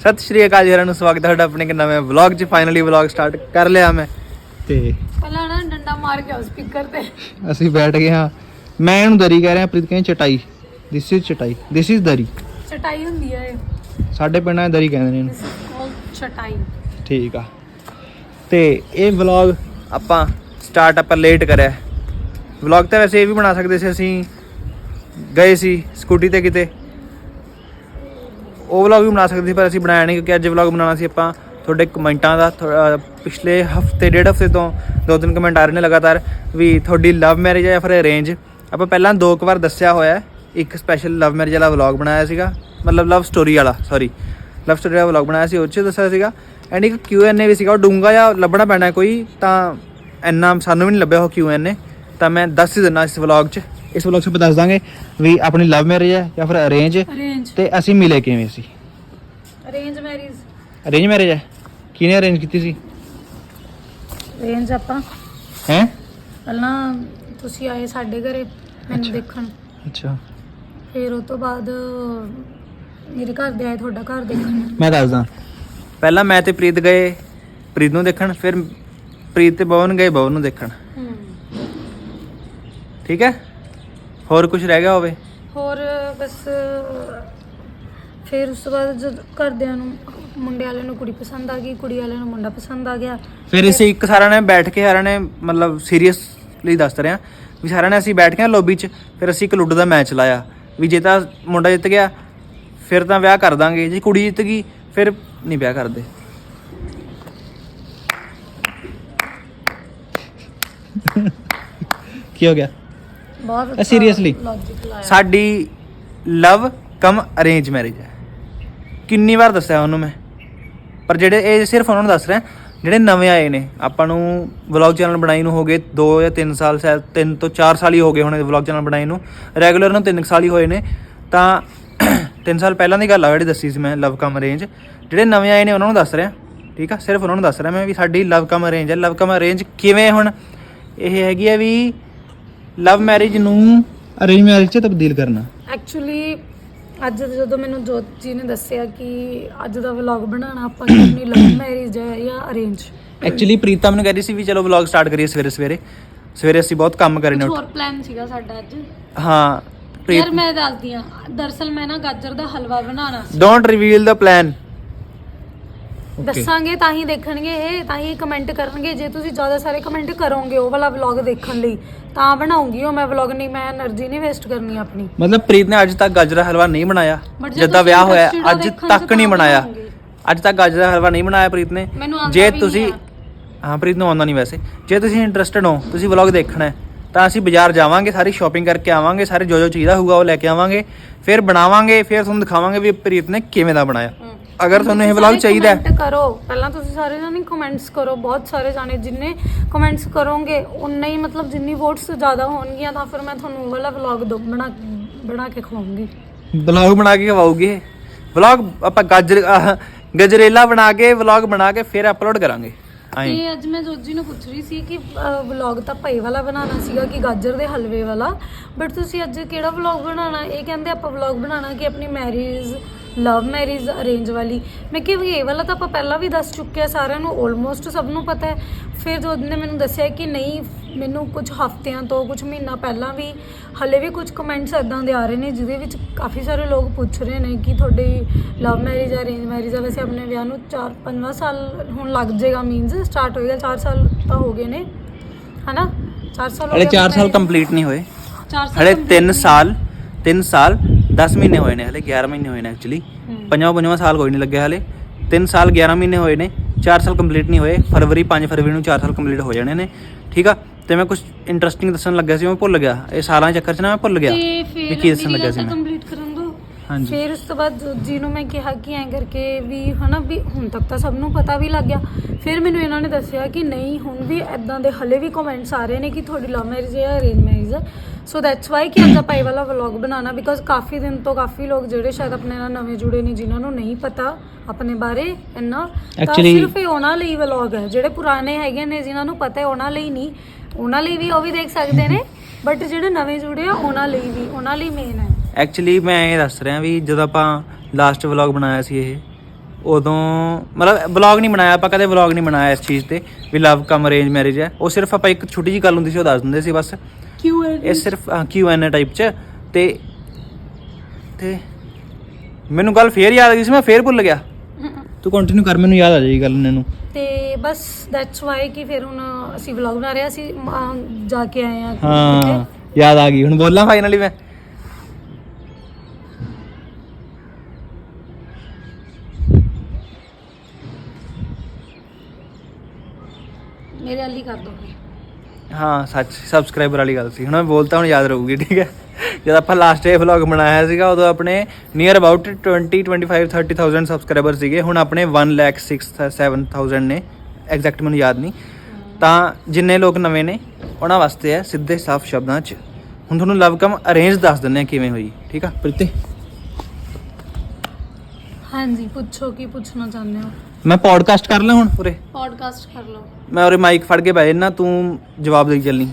ਸਤਿ ਸ਼੍ਰੀ ਅਕਾਲ ਜੀ ਸਾਰਿਆਂ ਨੂੰ ਸਵਾਗਤ ਹੈ ਤੁਹਾਡਾ ਆਪਣੇ ਇੱਕ ਨਵੇਂ ਵਲੌਗ 'ਚ। ਫਾਈਨਲੀ ਵਲੌਗ ਸਟਾਰਟ ਕਰ ਲਿਆ ਮੈਂ। ਤੇ ਪਹਿਲਾਂ ਨਾ ਡੰਡਾ ਮਾਰ ਕੇ ਸਪੀਕਰ ਤੇ। ਅਸੀਂ ਬੈਠ ਗਏ ਹਾਂ। ਮੈਂ ਇਹਨੂੰ ਦਰੀ ਕਹਿ ਰਿਹਾ ਪ੍ਰੀਤ ਕਹਿੰਦੀ ਚਟਾਈ। This is ਚਟਾਈ। ਦਿਸ ਇਜ਼ ਦਰੀ। ਚਟਾਈ ਹੁੰਦੀ ਹੈ ਸਾਡੇ ਪਿੰਡਾਂ 'ਚ ਦਰੀ ਕਹਿੰਦੇ ਨੇ ਇਹਨੂੰ। ਚਟਾਈ। ਠੀਕ ਆ। ਤੇ ਇਹ ਵਲੌਗ ਆਪਾਂ ਸਟਾਰਟ ਆਪਾਂ ਲੇਟ ਕਰਿਆ। ਵਲੌਗ ਤਾਂ ਵੈਸੇ ਇਹ ਵੀ ਬਣਾ ਸਕਦੇ ਸੀ ਅਸੀਂ ਗਏ ਸੀ ਸਕੂਟੀ ਤੇ ਕਿਤੇ। ਉਹ ਵਲੌਗ ਵੀ ਬਣਾ ਸਕਦੇ ਸੀ, ਪਰ ਅਸੀਂ ਬਣਾਇਆ ਨਹੀਂ ਕਿਉਂਕਿ ਅੱਜ ਵਲੌਗ ਬਣਾਉਣਾ ਸੀ ਆਪਾਂ ਤੁਹਾਡੇ ਕਮੈਂਟਾਂ ਦਾ, ਥੋ- ਪਿਛਲੇ ਹਫ਼ਤੇ, ਡੇਢ ਹਫ਼ਤੇ ਤੋਂ ਦੋ ਤਿੰਨ ਕਮੈਂਟ ਆ ਰਹੇ ਨੇ ਲਗਾਤਾਰ ਵੀ ਤੁਹਾਡੀ ਲਵ ਮੈਰਿਜ ਹੈ ਜਾਂ ਫਿਰ ਅਰੇਂਜ ਆਪਾਂ ਪਹਿਲਾਂ ਦੋ ਕੁ ਵਾਰ ਦੱਸਿਆ ਹੋਇਆ ਇੱਕ ਸਪੈਸ਼ਲ ਲਵ ਮੈਰਿਜ ਵਾਲਾ ਵਲੌਗ ਬਣਾਇਆ ਸੀਗਾ, ਮਤਲਬ ਲਵ ਸਟੋਰੀ ਵਾਲਾ ਸੌਰੀ ਲਵ ਸਟੋਰੀ ਵਾਲਾ ਵਲੌਗ ਬਣਾਇਆ ਸੀ, ਉਹ 'ਚ ਦੱਸਿਆ ਸੀਗਾ। ਐਂਡ ਇੱਕ ਕਿਊ ਐਨ ਏ ਵੀ ਸੀਗਾ, ਉਹ ਡੂੰਗਾ ਜਾਂ ਲੱਭਣਾ ਪੈਣਾ ਕੋਈ, ਤਾਂ ਇੰਨਾ ਸਾਨੂੰ ਵੀ ਨਹੀਂ ਲੱਭਿਆ ਉਹ ਕਿਊ ਐਨ ਏ ਤਾਂ ਮੈਂ ਦੱਸ ਹੀ ਦਿੰਦਾ ਇਸ ਵਲੌਗ 'ਚ। ਇਸ ਵਲੌਗ 'ਚ ਆਪਾਂ ਦੱਸ ਦਾਂਗੇ ਵੀ ਆਪਣੀ ਲਵ ਮੈਰਿਜ ਹੈ ਜਾਂ ਫਿਰ ਅਰੇਂਜ ਅਰੇਂਜ ਤੇ ਅਸੀਂ ਮਿਲੇ ਕਿਵੇਂ ਸੀ? ਅਰੇਂਜ ਮੈਰਿਜ ਅਰੇਂਜ ਮੈਰਿਜ ਹੈ? ਕਿਹਨੇ ਅਰੇਂਜ ਕੀਤੀ ਸੀ? ਅਰੇਂਜ ਆਪਾਂ। ਹੈ? ਪਹਿਲਾਂ ਤੁਸੀਂ ਆਏ ਸਾਡੇ ਘਰੇ ਮੈਨੂੰ ਦੇਖਣ। ਅੱਛਾ। ਫਿਰ ਉਸ ਤੋਂ ਬਾਅਦ ਮੇਰੇ ਘਰ ਦੇ ਆਏ ਤੁਹਾਡਾ ਘਰ ਦੇਖਣ। ਮੈਂ ਦੱਸਦਾ। ਪਹਿਲਾਂ ਮੈਂ ਤੇ ਪ੍ਰੀਤ ਗਏ ਪ੍ਰੀਤ ਨੂੰ ਦੇਖਣ ਫਿਰ ਪ੍ਰੀਤ ਤੇ ਬਵਨ ਗਏ ਬਵਨ ਨੂੰ ਦੇਖਣ। ਹੂੰ। ਠੀਕ ਹੈ? ਹੋਰ ਕੁਝ ਰਹਿ ਗਿਆ ਹੋਵੇ? ਹੋਰ ਬਸ ਫਿਰ ਉਸ ਤੋਂ ਬਾਅਦ ਜਦ ਘਰਦਿਆਂ ਨੂੰ ਮੁੰਡੇ ਵਾਲਿਆਂ ਨੂੰ ਕੁੜੀ ਪਸੰਦ ਆ ਗਈ ਕੁੜੀ ਵਾਲਿਆਂ ਨੂੰ ਮੁੰਡਾ ਪਸੰਦ ਆ ਗਿਆ। ਫਿਰ ਅਸੀਂ ਇੱਕ ਸਾਰਿਆਂ ਨੇ ਬੈਠ ਕੇ ਸਾਰਿਆਂ ਨੇ ਮਤਲਬ ਸੀਰੀਅਸਲੀ ਦੱਸ ਰਹੇ ਵੀ ਸਾਰਿਆਂ ਨੇ ਅਸੀਂ ਬੈਠ ਕੇ ਲੌਬੀ 'ਚ ਫਿਰ ਅਸੀਂ ਇੱਕ ਲੁੱਡ ਦਾ ਮੈਚ ਲਾਇਆ। ਵੀ ਜੇ ਤਾਂ ਮੁੰਡਾ ਜਿੱਤ ਗਿਆ ਫਿਰ ਤਾਂ ਵਿਆਹ ਕਰ ਦਾਂਗੇ। ਜੇ ਕੁੜੀ ਜਿੱਤ ਗਈ ਫਿਰ ਨਹੀਂ ਵਿਆਹ ਕਰਦੇ। ਕੀ ਹੋ ਗਿਆ? ਬਹੁਤ? ਲੌਜੀਕ ਲਾਇਆ। ਸਾਡੀ ਲਵ ਕਮ ਅਰੇਂਜ ਮੈਰਿਜ ਹੈ। ਕਿੰਨੀ ਵਾਰ ਦੱਸਿਆ ਉਹਨੂੰ ਮੈਂ? ਪਰ ਜਿਹੜੇ ਇਹ ਸਿਰਫ ਉਹਨਾਂ ਨੂੰ ਦੱਸ ਰਿਹਾ ਜਿਹੜੇ ਨਵੇਂ ਆਏ ਨੇ ਆਪਾਂ ਨੂੰ ਵਲੌਗ ਚੈਨਲ ਬਣਾਈ ਨੂੰ ਹੋ ਗਏ 2 ਜਾਂ 3 ਸਾਲ ਸ਼ਾਇਦ 3 ਤੋਂ 4 ਸਾਲ ਹੀ ਹੋ ਗਏ ਹੋਣੇ ਵਲੌਗ ਚੈਨਲ ਬਣਾਈ ਨੂੰ। ਰੈਗੂਲਰ ਨੂੰ 3 ਸਾਲ ਹੀ ਹੋਏ ਨੇ। ਤਾਂ 3 ਸਾਲ ਪਹਿਲਾਂ ਦੀ ਗੱਲ ਆ ਜਿਹੜੀ ਦੱਸੀ ਸੀ ਮੈਂ ਲਵ ਕਮ ਅਰੇਂਜ। ਜਿਹੜੇ ਨਵੇਂ ਆਏ ਨੇ ਉਹਨਾਂ ਨੂੰ ਦੱਸ ਰਿਹਾ ਠੀਕ ਆ? ਸਿਰਫ ਉਹਨਾਂ ਨੂੰ ਦੱਸ ਰਿਹਾ ਮੈਂ ਵੀ ਸਾਡੀ ਲਵ ਕਮ ਅਰੇਂਜ ਹੈ। ਲਵ ਕਮ ਅਰੇਂਜ ਕਿਵੇਂ ਹੁਣ? ਇਹ ਹੈਗੀ ਹੈ ਵੀ ਲਵ ਮੈਰਿਜ ਨੂੰ ਅਰੇਂਜ ਮੈਰਿਜ 'ਚ ਤਬਦੀਲ ਕਰਨਾ। ਐਕਚੁਅਲੀ ਅੱਜ ਜਦੋਂ ਮੈਨੂੰ ਜੋਤ ਜੀ ਨੇ ਦੱਸਿਆ ਕਿ ਅੱਜ ਦਾ ਵਲੌਗ ਬਣਾਉਣਾ ਆਪਾਂ ਕਿ ਆਪਣੀ ਲਵ ਮੈਰਿਜ ਹੈ ਜਾਂ ਅਰੇਂਜ ਐਕਚੁਅਲੀ ਪ੍ਰੀਤਾ ਮੈਨੂੰ ਕਹਿ ਰਹੀ ਸੀ ਵੀ ਚਲੋ ਵਲੌਗ ਸਟਾਰਟ ਕਰੀਏ ਸਵੇਰੇ ਸਵੇਰੇ। ਸਵੇਰੇ ਅਸੀਂ ਬਹੁਤ ਕੰਮ ਕਰੇ ਨੇ ਹੋਰ ਪਲਾਨ ਸੀਗਾ ਸਾਡਾ ਅੱਜ। ਹਾਂ ਪ੍ਰੀਤ ਯਾਰ ਮੈਂ ਦੱਸਦੀ ਆ ਦਰਸਲ ਮੈਂ ਨਾ ਗਾਜਰ ਦਾ ਹਲਵਾ ਬਣਾਉਣਾ ਸੀ। ਡੋਂਟ ਰਿਵੀਲ ਦਾ ਪਲਾਨ ਦੱਸਾਂਗੇ ਤਾਂ ਹੀ ਦੇਖਣਗੇ ਇਹ ਤਾਂ ਹੀ ਕਮੈਂਟ ਕਰਨਗੇ। ਜੇ ਤੁਸੀਂ ਜ਼ਿਆਦਾ ਸਾਰੇ ਕਮੈਂਟ ਕਰੋਗੇ ਉਹ ਵਾਲਾ ਵਲੌਗ ਦੇਖਣ ਲਈ ਤਾਂ ਬਣਾਉਂਗੀ ਉਹ ਮੈਂ ਵਲੌਗ ਨਹੀਂ ਮੈਂ એનર્ਜੀ ਨਹੀਂ ਵੇਸਟ ਕਰਨੀ ਆਪਣੀ। ਮਤਲਬ ਪ੍ਰੀਤ ਨੇ ਅੱਜ ਤੱਕ ਗਾਜਰਾ ਹਲਵਾ ਨਹੀਂ ਬਣਾਇਆ। ਜਿੱਦਾਂ ਵਿਆਹ ਹੋਇਆ ਅੱਜ ਤੱਕ ਨਹੀਂ ਬਣਾਇਆ। ਅੱਜ ਤੱਕ ਗਾਜਰਾ ਹਲਵਾ ਨਹੀਂ ਬਣਾਇਆ ਪ੍ਰੀਤ ਨੇ। ਜੇ ਤੁਸੀਂ ਹਾਂ ਪ੍ਰੀਤ ਨੂੰ ਆਉਂਦਾ ਨਹੀਂ ਵੈਸੇ। ਜੇ ਤੁਸੀਂ ਇੰਟਰਸਟਿਡ ਹੋ ਤੁਸੀਂ ਵਲੌਗ ਦੇਖਣਾ ਤਾਂ ਅਸੀਂ ਬਾਜ਼ਾਰ ਜਾਵਾਂਗੇ ਸਾਰੀ ਸ਼ਾਪਿੰਗ ਕਰਕੇ ਆਵਾਂਗੇ ਸਾਰੇ ਜੋ ਜੋ ਚਾਹੀਦਾ ਹੋਊਗਾ ਉਹ ਲੈ ਕੇ ਆਵਾਂਗੇ। ਫਿਰ ਬਣਾਵਾਂਗੇ ਫਿਰ ਤੁਹਾਨੂੰ ਦਿਖਾਵਾਂਗੇ ਵੀ ਪ੍ਰੀਤ ਨੇ ਕਿਵੇਂ ਦਾ ਬਣਾਇਆ। ਅਗਰ ਤੁਹਾਨੂੰ ਇਹ ਵਲੌਗ ਚਾਹੀਦਾ ਹੈ ਕਰੋ। ਪਹਿਲਾਂ ਤੁਸੀਂ ਸਾਰੇ ਜਾਣੇ ਕਮੈਂਟਸ ਕਰੋ ਬਹੁਤ ਸਾਰੇ ਜਾਣੇ ਜਿੰਨੇ ਕਮੈਂਟਸ ਕਰੋਗੇ ਉਨਾ ਹੀ ਮਤਲਬ ਜਿੰਨੀ ਵੋਟਸ ਜ਼ਿਆਦਾ ਹੋਣਗੀਆਂ ਤਾਂ ਫਿਰ ਮੈਂ ਤੁਹਾਨੂੰ ਉਹ ਵਾਲਾ ਵਲੌਗ ਦੋ ਬਣਾ ਬਣਾ ਕੇ ਖਵਾਉਂਗੀ। ਵਲੌਗ ਬਣਾ ਕੇ ਖਵਾਉਗੇ ਵਲੌਗ ਆਪਾਂ ਗਾਜਰ ਆਹ, ਗਜਰੇਲਾ ਬਣਾ ਕੇ ਵਲੌਗ ਬਣਾ ਕੇ ਫਿਰ ਅਪਲੋਡ ਕਰਾਂਗੇ। ਆਏ ਤੇ ਅੱਜ ਮੈਂ ਜੋਜੀ ਨੂੰ ਪੁੱਛ ਰਹੀ ਸੀ ਕਿ ਵਲੌਗ ਤਾਂ ਭਾਈ ਵਾਲਾ ਬਣਾਉਣਾ ਸੀਗਾ ਕਿ ਗਾਜਰ ਦੇ ਹਲਵੇ ਵਾਲਾ। ਬਟ ਤੁਸੀਂ ਅੱਜ ਕਿਹੜਾ ਵਲੌਗ ਬਣਾਉਣਾ? ਇਹ ਕਹਿੰਦੇ ਆਪਾਂ ਵਲੌਗ ਬਣਾਉਣਾ ਕਿ ਆਪਣੀ ਮੈਰਿਜ ਲਵ ਮੈਰਿਜ ਅਰੇਂਜ ਵਾਲੀ। ਮੈਂ ਕਿਹਾ ਵੀ ਇਹ ਵਾਲਾ ਤਾਂ ਆਪਾਂ ਪਹਿਲਾਂ ਵੀ ਦੱਸ ਚੁੱਕੇ ਆ ਸਾਰਿਆਂ ਨੂੰ ਆਲਮੋਸਟ ਸਭ ਨੂੰ ਪਤਾ ਹੈ। ਫਿਰ ਜੋਤ ਨੇ ਮੈਨੂੰ ਦੱਸਿਆ ਕਿ ਨਹੀਂ ਮੈਨੂੰ ਕੁਝ ਹਫ਼ਤਿਆਂ ਤੋਂ ਕੁਝ ਮਹੀਨਾ ਪਹਿਲਾਂ ਵੀ ਹਲੇ ਵੀ ਕੁਝ ਕਮੈਂਟਸ ਇਦਾਂ ਦੇ ਆ ਰਹੇ ਨੇ ਜਿਹਦੇ ਵਿੱਚ ਕਾਫੀ ਸਾਰੇ ਲੋਕ ਪੁੱਛ ਰਹੇ ਨੇ ਕਿ ਤੁਹਾਡੀ ਲਵ ਮੈਰਿਜ ਅਰੇਂਜ ਮੈਰਿਜ ਆ ਵੈਸੇ ਆਪਣੇ ਵਿਆਹ ਨੂੰ 4 5 ਸਾਲ ਹੁਣ ਲੱਗ ਜਾਏਗਾ ਮੀਨਸ ਸਟਾਰਟ ਹੋਏਗਾ 4 ਸਾਲ ਤਾਂ ਹੋ ਗਏ ਨੇ ਹਨਾ? 4 ਸਾਲ ਹੋ ਹਲੇ ਗਏ 4 ਸਾਲ ਕੰਪਲੀਟ ਨਹੀਂ ਹੋਏ। 4 ਸਾਲ ਹਲੇ complete 3 ਨਹੀਂ। ਸਾਲ 3 ਸਾਲ 10 ਮਹੀਨੇ ਹੋਏ ਨੇ ਹਲੇ 11 ਮਹੀਨੇ ਹੋਏ ਨੇ ਐਕਚੁਅਲੀ। ਪੰਜਵਾਂ ਪੰਜਵਾਂ ਸਾਲ ਕੋਈ ਨਹੀਂ ਲੱਗਿਆ ਹਲੇ। 3 ਸਾਲ 11 ਮਹੀਨੇ ਹੋਏ ਨੇ 4 ਸਾਲ ਕੰਪਲੀਟ ਨਹੀਂ ਹੋਏ। ਫਰਵਰੀ 5 ਫਰਵਰੀ ਨੂੰ 4 ਸਾਲ ਕੰਪਲੀਟ ਹੋ ਜਾਣੇ ਨੇ। ਠੀਕ ਆ? ਤੇ ਮੈਂ ਕੁਝ ਇੰਟਰਸਟਿੰਗ ਦੱਸਣ ਲੱਗਾ ਸੀ ਮੈਂ ਭੁੱਲ ਗਿਆ। ਇਹ ਸਾਲਾਂ ਦੇ ਚੱਕਰ 'ਚ ਨਾ ਮੈਂ ਭੁੱਲ ਗਿਆ ਵੀ ਕੀ ਦੱਸਣ ਲੱਗਿਆ ਸੀ ਮੈਂ। ਹਾਂਜੀ। ਫਿਰ ਉਸ ਤੋਂ ਬਾਅਦ ਜੀ ਨੂੰ ਮੈਂ ਕਿਹਾ ਕਿ ਐਂ ਕਰਕੇ ਵੀ ਹਨਾ ਵੀ ਹੁਣ ਤੱਕ ਤਾਂ ਸਭ ਨੂੰ ਪਤਾ ਵੀ ਲੱਗ ਗਿਆ। ਫਿਰ ਮੈਨੂੰ ਇਹਨਾਂ ਨੇ ਦੱਸਿਆ ਕਿ ਨਹੀਂ ਹੁਣ ਵੀ ਐਦਾਂ ਦੇ ਹਲੇ ਵੀ ਕਮੈਂਟਸ ਆ ਰਹੇ ਨੇ ਕਿ ਤੁਹਾਡੀ ਲਵ ਮੈਰਿਜ ਹੈ ਅਰੇਂਜ ਮੈਰਿਜ ਹੈ। ਸੋ ਦੈਟਸ ਵਾਈ ਕਿ ਅੱਜ ਆਪਾਂ ਇਹ ਵਾਲਾ ਵਲੌਗ ਬਣਾਉਣਾ ਬਿਕਾਜ਼ ਕਾਫੀ ਦਿਨ ਤੋਂ ਕਾਫੀ ਲੋਕ ਜਿਹੜੇ ਸ਼ਾਇਦ ਆਪਣੇ ਨਾਲ ਨਵੇਂ ਜੁੜੇ ਨੇ ਜਿਨ੍ਹਾਂ ਨੂੰ ਨਹੀਂ ਪਤਾ ਆਪਣੇ ਬਾਰੇ ਇੰਨਾ। ਤਾਂ Actually- ਸਿਰਫ ਇਹ ਉਹਨਾਂ ਲਈ ਵਲੌਗ ਹੈ। ਜਿਹੜੇ ਪੁਰਾਣੇ ਹੈਗੇ ਨੇ ਜਿਨ੍ਹਾਂ ਨੂੰ ਪਤਾ ਹੈ ਉਹਨਾਂ ਲਈ ਨਹੀਂ। ਉਹਨਾਂ ਲਈ ਵੀ ਉਹ ਵੀ ਦੇਖ ਸਕਦੇ ਨੇ ਬਟ ਜਿਹੜੇ ਨਵੇਂ ਜੁੜੇ ਆ ਉਹਨਾਂ ਲਈ ਵੀ ਉਹਨਾਂ ਲਈ ਮੇਨ ਹੈ। ਐਕਚੁਅਲੀ ਮੈਂ ਇਹ ਦੱਸ ਰਿਹਾ ਵੀ ਜਦੋਂ ਆਪਾਂ ਲਾਸਟ ਵਲੌਗ ਬਣਾਇਆ ਸੀ ਇਹ ਉਦੋਂ ਮਤਲਬ ਵਲੌਗ ਨਹੀਂ ਬਣਾਇਆ ਆਪਾਂ ਕਦੇ ਵਲੌਗ ਨਹੀਂ ਬਣਾਇਆ ਇਸ ਚੀਜ਼ ਤੇ ਵੀ ਲਵ ਕਮ ਅਰੇਂਜ ਮੈਰਿਜ ਹੈ। ਉਹ ਸਿਰਫ ਆਪਾਂ ਇੱਕ ਛੋਟੀ ਜੀ ਗੱਲ ਹੁੰਦੀ ਸੀ ਉਹ ਦੱਸ ਦਿੰਦੇ ਸੀ ਬਸ। ਕਿਉਂ ਇਹ ਸਿਰਫ ਕਿਊ ਐਨ ਟਾਈਪ ਚ ਤੇ ਤੇ ਮੈਨੂੰ ਗੱਲ ਫੇਰ ਯਾਦ ਆ ਗਈ ਸੀ ਮੈਂ ਫੇਰ ਭੁੱਲ ਗਿਆ। ਤੂੰ ਕੰਟੀਨਿਊ ਕਰ ਮੈਨੂੰ ਯਾਦ ਆ ਜਾਏਗੀ ਗੱਲ ਇਹਨਾਂ। ਨੂੰ ਤੇ ਬਸ ਦੈਟਸ ਵਾਈ ਕਿ ਫਿਰ ਹੁਣ ਅਸੀਂ ਵਲੌਗ ਬਣਾ ਰਹੇ ਮ- ਜਾ ਕੇ ਆਏ ਆ ਹਾਂ ਯਾਦ ਆ ਗਈ ਹੁਣ ਬੋਲਾਂ ਫਾਈਨਲੀ ਮੈਂ। ਮੇਰੇ ਵਾਲੀ ਕਰ ਦੋ ਹਾਂ ਸੱਚ ਸਬਸਕ੍ਰਾਈਬਰ ਵਾਲੀ ਗੱਲ ਸੀ। ਹੁਣ ਮੈਂ ਬੋਲਤਾ ਹੁਣ ਯਾਦ ਰਹੂਗੀ ਠੀਕ ਹੈ? ਜਦ ਆਪਾਂ ਲਾਸਟ ਡੇ ਵਲੌਗ ਬਣਾਇਆ ਸੀਗਾ ਉਦੋਂ ਆਪਣੇ ਨੀਅਰ ਅਬਾਊਟ 20 25 30000 ਸਬਸਕ੍ਰਾਈਬਰ ਸੀਗੇ। ਹੁਣ ਆਪਣੇ 1 ਲੱਖ 6 7000 ਨੇ। ਐਗਜ਼ੈਕਟ ਮੈਨੂੰ ਯਾਦ ਨਹੀਂ। ਤਾਂ ਜਿੰਨੇ ਲੋਕ ਨਵੇਂ ਨੇ ਉਹਨਾਂ ਵਾਸਤੇ ਹੈ ਸਿੱਧੇ ਸਾਫ਼ ਸ਼ਬਦਾਂ 'ਚ। ਹੁਣ ਤੁਹਾਨੂੰ ਲਵ ਕਮ ਅਰੇਂਜ ਦੱਸ ਦਿੰਦੇ ਆ ਕਿਵੇਂ ਹੋਈ ਠੀਕ ਆ? ਪ੍ਰੀਤੇ? ਹਾਂਜੀ ਪੁੱਛੋ ਕੀ ਪੁੱਛਣਾ ਚਾਹੁੰਦੇ ਹੋ? ਮੈਂ ਪੋਡਕਾਸਟ ਕਰ ਲਾਂ ਹੁਣ? ਪੂਰੇ ਪੋਡਕਾਸਟ ਕਰ ਲਓ। ਮੈਂ ਉਰੇ ਮਾਈਕ ਫੜ ਕੇ ਬਹਿ ਨਾ ਤੂੰ ਜਵਾਬ ਦੇਈ ਚੱਲਣੀ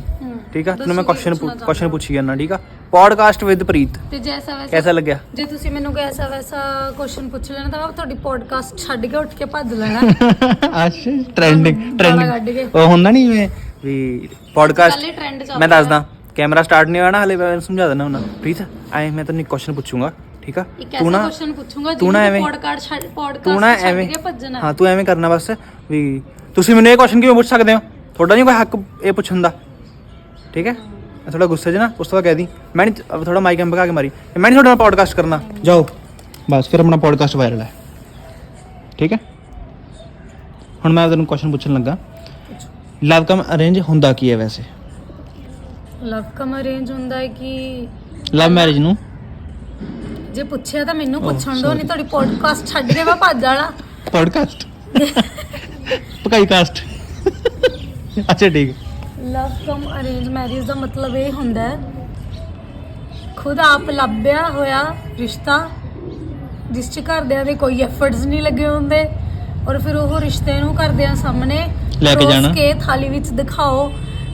ਠੀਕ ਆ? ਤੈਨੂੰ ਮੈਂ ਦੱਸੋ ਕੁਐਸਚਨ ਕੀ ਪੁੱਛਣਾ ਕੁਐਸਚਨ ਪੁੱਛੀ ਜਾਣਾ ਠੀਕ ਆ? ਪੋਡਕਾਸਟ ਵਿਦ ਪ੍ਰੀਤ ਤੇ ਜੈਸਾ ਵੈਸਾ ਕੈਸਾ ਲੱਗਿਆ? ਜੇ ਤੁਸੀਂ ਮੈਨੂੰ ਕੋਈ ਐਸਾ ਵੈਸਾ ਕੁਐਸਚਨ ਪੁੱਛ ਲੈਣਾ ਤਾਂ ਮੈਂ ਤੁਹਾਡੀ ਪੋਡਕਾਸਟ ਛੱਡ ਕੇ ਉੱਠ ਕੇ ਭੱਜ ਲੈਣਾ। ਅੱਛਾ ਟ੍ਰੈਂਡਿੰਗ ਗਾਲਾਂ ਕੱਢ ਕੇ। ਉਹ ਹੁੰਦਾ ਨਹੀਂ ਜਿਵੇਂ ਵੀ ਪੋਡਕਾਸਟ ਪਹਿਲੇ ਟ੍ਰੈਂਡ ਚੱਲ ਮੈਂ ਦੱਸਦਾ ਕੈਮਰਾ ਸਟਾਰਟ ਨਹੀਂ ਹੋਇਆ ਨਾ ਹਲੇ ਮੈਂ ਸਮਝਾ ਦਿੰਦਾ ਹੁਣ। ਪ੍ਰੀਤ ਆਏ ਮੈਂ ਤੈਨੂੰ ਕੁਐਸਚਨ ਪੁੱਛੂੰਗਾ। ਠੀਕ ਆ ਇੱਕ ਤੂੰ ਐਸਾ ਨਾ ਕੁਐਸਚਨ ਪੁੱਛੂੰਗਾ ਤੂੰ ਨਾ ਐਵੇਂ- ਪੋਡਕਾਸਟ ਛੱਡ ਤੂੰ ਨਾ ਪੋਡਕਾਸਟ ਛੱਡ ਐਵੇਂ ਕੇ ਭੱਜਣਾ ਹਾਂ ਤੂੰ ਐਵੇਂ ਕਰਨਾ ਬਸ ਵੀ ਤੁਸੀਂ ਮੈਨੂੰ ਇਹ ਕੁਐਸਚਨ ਕਿਵੇਂ ਪੁੱਛ ਸਕਦੇ ਹੋ ਤੁਹਾਡਾ ਨਹੀਂ ਕੋਈ ਹੱਕ ਇਹ ਪੁੱਛਣ ਦਾ ਠੀਕ ਹੈ ਥੋੜਾ ਗੁੱਸੇ 'ਚ ਨਾ ਉਸ ਤੋਂ ਬਾਅਦ ਕਹਿ ਦੀ ਮੈਂ ਨਹੀਂ ਥੋੜਾ ਮਾਈਕ ਐਮ ਭਗਾ ਕੇ ਮਾਰੀ ਮੈਂ ਨਹੀਂ ਤੁਹਾਡੇ ਨਾਲ ਪੋਡਕਾਸਟ ਕਰਨਾ ਜਾਓ ਬਸ ਫਿਰ ਆਪਣਾ ਪੋਡਕਾਸਟ ਵਾਇਰਲ ਹੈ ਠੀਕ ਹੈ ਹੁਣ ਮੈਂ ਤੈਨੂੰ ਕੁਐਸਚਨ ਪੁੱਛਣ ਲੱਗਾ ਲਵ ਕਮ ਅਰੇਂਜ ਹੁੰਦਾ ਕੀ ਹੈ ਵੈਸੇ ਲਵ ਕਮ ਅਰੇਂਜ ਹੁੰਦਾ ਹੈ ਕਿ ਲਵ ਮੈਰਿਜ ਨੂੰ ਜੇ ਪੁੱਛਿਆ ਤਾਂ ਮੈਨੂੰ Oh, ਪੁੱਛਣ sorry. ਨਹੀਂ ਤੁਹਾਡੀ ਪੋਡਕਾਸਟ ਛੱਡ ਕੇ ਮੈਂ ਭੱਜ ਜਾਣਾ ਪੋਡਕਾਸਟ ਪਕਾਈ ਕਾਸਟ ਅੱਛਾ ਠੀਕ। ਲਵ ਕਮ ਅਰੇਂਜ ਮੈਰਿਜ ਦਾ ਮਤਲਬ ਇਹ ਹੁੰਦਾ ਹੈ ਖੁਦ ਆਪ ਲੱਭਿਆ ਹੋਇਆ ਰਿਸ਼ਤਾ ਜਿਸ ਚ ਘਰਦਿਆਂ ਦੇ ਕੋਈ ਐਫਰਟਸ ਨਹੀਂ ਲੱਗੇ ਹੁੰਦੇ ਔਰ ਫਿਰ ਉਹ ਰਿਸ਼ਤੇ ਨੂੰ ਘਰਦਿਆਂ ਸਾਹਮਣੇ ਲੈ ਕੇ ਜਾਣਾ। ਕੇ ਥਾਲੀ ਵਿੱਚ ਦਿਖਾਓ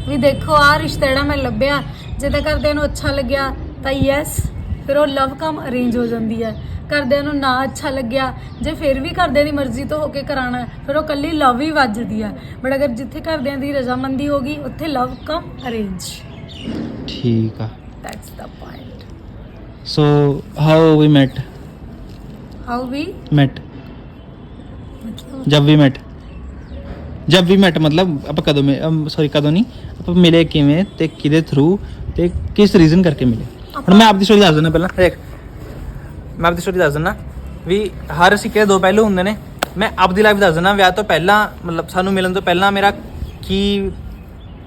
ਵੀ ਦੇਖੋ ਆਹ ਰਿਸ਼ਤਾ ਜਿਹੜਾ ਮੈਂ ਲੱਭਿਆ ਜੇ ਤਾਂ ਘਰਦਿਆਂ ਨੂੰ ਅੱਛਾ ਲੱਗਿਆ ਤਾਂ ਯੈਸ ਫਿਰ ਉਹ ਲਵ ਕਮ ਅਰੇਂਜ ਹੋ ਜਾਂਦੀ ਹੈ। ਘਰਦਿਆਂ ਨੂੰ ਨਾ ਅੱਛਾ ਲੱਗਿਆ ਜੇ ਫਿਰ ਵੀ ਘਰਦਿਆਂ ਦੀ ਮਰਜ਼ੀ ਤੋਂ ਹੋ ਕੇ ਕਰਾਣਾ ਫਿਰ ਉਹ ਕੱਲੀ ਲਵ ਹੀ ਵੱਜਦੀ ਹੈ। ਬਟ ਅਗਰ ਜਿੱਥੇ ਘਰਦਿਆਂ ਦੀ ਰਜ਼ਾਮੰਦੀ ਹੋਗੀ ਉੱਥੇ ਲਵ ਕਮ ਅਰੇਂਜ ਠੀਕ ਆ। That's the point so how we met how we met Jab we met ਜਬ ਵੀ ਮੈਟ ਮਤਲਬ ਆਪਾਂ ਕਦੋਂ ਮੇ ਸੌਰੀ ਕਦੋਂ ਨਹੀਂ ਆਪਾਂ ਮਿਲੇ ਕਿਵੇਂ ਤੇ ਕਿਹਦੇ ਥਰੂ ਤੇ ਕਿਸ ਰੀਜ਼ਨ ਕਰਕੇ ਮਿਲੇ ਹੁਣ ਮੈਂ ਆਪਦੀ ਸਟੋਰੀ ਦੱਸ ਦਿੰਦਾ ਪਹਿਲਾਂ ਦੇਖ। ਮੈਂ ਆਪਦੀ ਸਟੋਰੀ ਦੱਸ ਦਿੰਦਾ ਵੀ ਹਰ ਸਿੱਕੇ ਦੇ ਦੋ ਪਹਿਲੂ ਹੁੰਦੇ ਨੇ। ਮੈਂ ਆਪਦੀ ਲਾਈਫ ਦੱਸ ਦਿੰਦਾ ਵਿਆਹ ਤੋਂ ਪਹਿਲਾਂ ਮਤਲਬ ਸਾਨੂੰ ਮਿਲਣ ਤੋਂ ਪਹਿਲਾਂ ਮੇਰਾ ਕੀ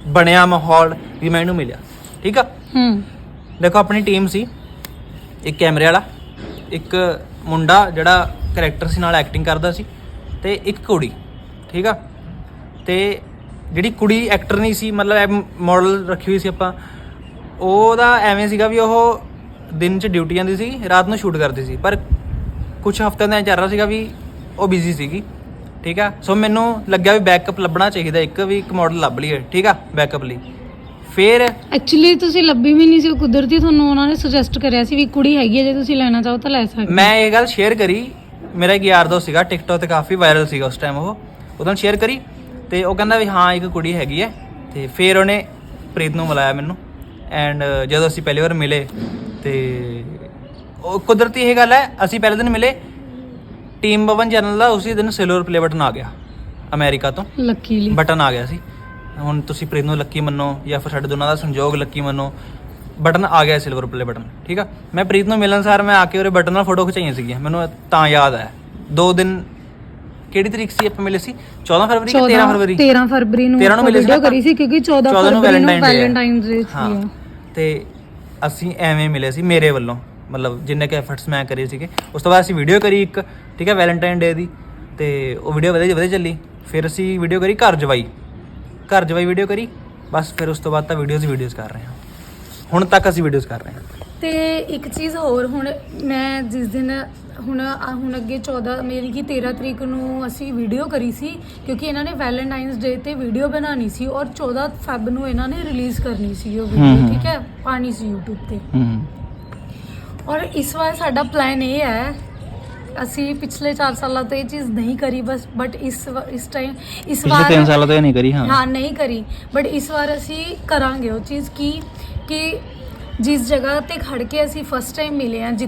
ਬਣਿਆ ਮਾਹੌਲ ਵੀ ਮੈਂ ਇਹਨੂੰ ਮਿਲਿਆ ਠੀਕ ਆ? ਹੂੰ। ਦੇਖੋ ਆਪਣੀ ਟੀਮ ਸੀ ਇੱਕ ਕੈਮਰੇ ਵਾਲਾ ਇੱਕ ਮੁੰਡਾ ਜਿਹੜਾ ਕੈਰੈਕਟਰ ਸੀ ਨਾਲ ਐਕਟਿੰਗ ਕਰਦਾ ਸੀ ਤੇ ਇੱਕ ਕੁੜੀ ਠੀਕ ਆ? ਤੇ ਜਿਹੜੀ ਕੁੜੀ ਐਕਟਰ ਨਹੀਂ ਸੀ ਮਤਲਬ ਮਾਡਲ ਰੱਖੀ ਹੋਈ ਸੀ ਆਪਾਂ ਉਹਦਾ ਐਵੇਂ ਸੀਗਾ ਵੀ ਉਹ ਦਿਨ 'ਚ ਡਿਊਟੀ ਜਾਂਦੀ ਸੀ ਰਾਤ ਨੂੰ ਸ਼ੂਟ ਕਰਦੀ ਸੀ ਪਰ ਕੁਝ ਹਫ਼ਤਿਆਂ ਦਾ ਐਂ ਚੱਲ ਰਿਹਾ ਸੀਗਾ ਵੀ ਉਹ ਬਿਜ਼ੀ ਸੀਗੀ ਠੀਕ ਆ? ਸੋ ਮੈਨੂੰ ਲੱਗਿਆ ਵੀ ਬੈਕਅਪ ਲੱਭਣਾ ਚਾਹੀਦਾ ਇੱਕ ਵੀ ਇੱਕ ਮਾਡਲ ਲੱਭ ਲਈਏ ਠੀਕ ਆ? ਬੈਕਅਪ ਲਈ। ਫਿਰ ਐਕਚੁਅਲੀ ਤੁਸੀਂ ਲੱਭੀ ਵੀ ਨਹੀਂ ਸੀ ਉਹ ਕੁਦਰਤੀ ਤੁਹਾਨੂੰ ਉਹਨਾਂ ਨੇ ਸੁਜੈਸਟ ਕਰਿਆ ਸੀ ਵੀ ਕੁੜੀ ਹੈਗੀ ਹੈ ਜੇ ਤੁਸੀਂ ਲੈਣਾ ਚਾਹੋ ਤਾਂ ਲੈ ਸਕਦੇ ਮੈਂ ਇਹ ਗੱਲ ਸ਼ੇਅਰ ਕਰੀ ਮੇਰਾ ਇੱਕ ਯਾਰ ਦੋਸਤ ਸੀਗਾ ਟਿਕਟੋਕ ਤੇ ਕਾਫੀ ਵਾਇਰਲ ਸੀਗਾ ਉਸ ਟਾਈਮ ਉਹ ਉਹਦੋਂ ਸ਼ੇਅਰ ਕਰੀ ਤੇ ਉਹ ਕਹਿੰਦਾ ਵੀ ਹਾਂ ਇੱਕ ਕੁੜੀ ਹੈਗੀ ਹੈ ਤੇ ਫਿਰ ਉਹਨੇ ਪ੍ਰੀਤ ਨੂੰ ਬੁਲਾਇਆ ਮੈਨੂੰ। ਐਂਡ ਜਦੋਂ ਅਸੀਂ ਪਹਿਲੀ ਵਾਰ ਮਿਲੇ ਤੇ ਉਹ ਕੁਦਰਤੀ ਇਹ ਗੱਲ ਹੈ ਅਸੀਂ ਪਹਿਲੇ ਦਿਨ ਮਿਲੇ ਟੀਮ ਬਵਨ ਚੈਨਲ ਦਾ ਉਸੇ ਦਿਨ ਸਿਲਵਰ ਪਲੇ ਬਟਨ ਆ ਗਿਆ ਅਮਰੀਕਾ ਤੋਂ। ਲੱਕੀਲੀ ਬਟਨ ਆ ਗਿਆ ਸੀ। ਹੁਣ ਤੁਸੀਂ ਪ੍ਰੀਤ ਨੂੰ ਲੱਕੀ ਮੰਨੋ ਜਾਂ ਫਿਰ ਸਾਡੇ ਦੋਨਾਂ ਦਾ ਸੰਜੋਗ ਲੱਕੀ ਮੰਨੋ ਬਟਨ ਆ ਗਿਆ ਸਿਲਵਰ ਪਲੇ ਬਟਨ ਠੀਕ ਆ? ਮੈਂ ਪ੍ਰੀਤ ਨੂੰ ਮਿਲਣ ਸਾਰ ਮੈਂ ਆ ਕੇ ਉਹਦੇ ਬਟਨ ਨਾਲ ਫੋਟੋ ਖਿਚਾਈਆਂ ਸੀਗੀਆਂ ਮੈਨੂੰ ਤਾਂ ਯਾਦ ਹੈ। ਦੋ ਦਿਨ ਕਿਹੜੀ ਤਰੀਕ ਸੀ ਆਪਾਂ ਮਿਲੇ ਸੀ? 14 ਫਰਵਰੀ ਕਿ 13 ਫਰਵਰੀ? 13 ਫਰਵਰੀ ਨੂੰ 13 ਨੂੰ ਮਿਲੇ ਸੀ ਵੀਡੀਓ ਆਪਾਂ। ਕਰੀ ਸੀ ਕਿਉਂਕਿ 14 14 ਨੂੰ ਫਰਵਰੀ ਨੂੰ Valentine Day ਹੈ। ਵੈਲੈਂਟਾਈਨਸ ਡੇ ਸੀ ਤੇ ਅਸੀਂ ਐਵੇਂ ਮਿਲੇ ਸੀ ਮੇਰੇ ਵੱਲੋਂ ਮਤਲਬ ਜਿੰਨੇ ਕੇ ਐਫਰਟਸ ਮੈਂ ਕਰੇ ਸੀਗੇ। ਉਸ ਤੋਂ ਬਾਅਦ ਅਸੀਂ ਵੀਡੀਓ ਕਰੀ ਇੱਕ ਠੀਕ ਹੈ ਵੈਲੈਂਟਾਈਨ ਡੇ ਦੀ। ਤੇ ਉਹ ਵੀਡੀਓ ਵਧੀਆ ਵਧੀਆ ਚੱਲੀ। ਫਿਰ ਅਸੀਂ ਵੀਡੀਓ ਕਰੀ ਘਰ ਜਵਾਈ। ਘਰ ਜਵਾਈ ਵੀਡੀਓ ਕਰੀ। ਬਸ ਫਿਰ ਉਸ ਤੋਂ ਬਾਅਦ ਤਾਂ ਵੀਡੀਓਜ਼ ਵੀਡੀਓਜ਼ ਕਰ ਰਹੇ ਹਾਂ। ਹੁਣ ਤੱਕ ਅਸੀਂ ਵੀਡੀਓਜ਼ ਕਰ ਰਹੇ ਹਾਂ। ਤੇ ਇੱਕ ਚੀਜ਼ ਹੋਰ ਹੁਣ ਮੈਂ ਜਿਸ ਦਿਨ ਹੁਣ ਆ- ਹੁਣ ਅੱਗੇ 14 ਮੇਰੀ ਕੀ 13 ਤਰੀਕ ਨੂੰ ਅਸੀਂ ਵੀਡੀਓ ਕਰੀ ਸੀ ਕਿਉਂਕਿ ਇਹਨਾਂ ਨੇ ਵੈਲੈਂਟਾਈਨਸ ਡੇ ਤੇ ਵੀਡੀਓ ਬਣਾਉਣੀ ਸੀ ਔਰ 14 ਫੈਬ ਨੂੰ ਇਹਨਾਂ ਨੇ ਰਿਲੀਜ਼ ਕਰਨੀ ਸੀ ਉਹ ਵੀਡੀਓ। ਠੀਕ ਹੈ? ਪਾਣੀ ਸੀ YouTube ਤੇ। ਔਰ ਇਸ ਵਾਰ ਸਾਡਾ ਪਲਾਨ ਇਹ ਹੈ ਅਸੀਂ ਪਿਛਲੇ 4 ਸਾਲਾਂ ਤੋਂ ਇਹ ਚੀਜ਼ ਨਹੀਂ ਕਰੀ ਬਸ ਬਟ ਇਸ ਇਸ ਟਾਈਮ ਇਸ ਪਿਛਲੇ 3 ਵਾਰ ਸਾਲਾਂ ਤੋਂ ਇਹ ਨਹੀਂ ਕਰੀ ਹਾਂ। ਹਾਂ ਨਹੀਂ ਕਰੀ ਬਟ ਇਸ ਵਾਰ ਅਸੀਂ ਕਰਾਂਗੇ ਉਹ ਚੀਜ਼ ਕੀ ਕਿ ਜਿਸ ਜਗ੍ਹਾ ਤੇ ਖੜ ਕੇ ਅਸੀਂ ਫਸਟ ਟਾਈਮ ਮਿਲੇ ਆ ਜਿ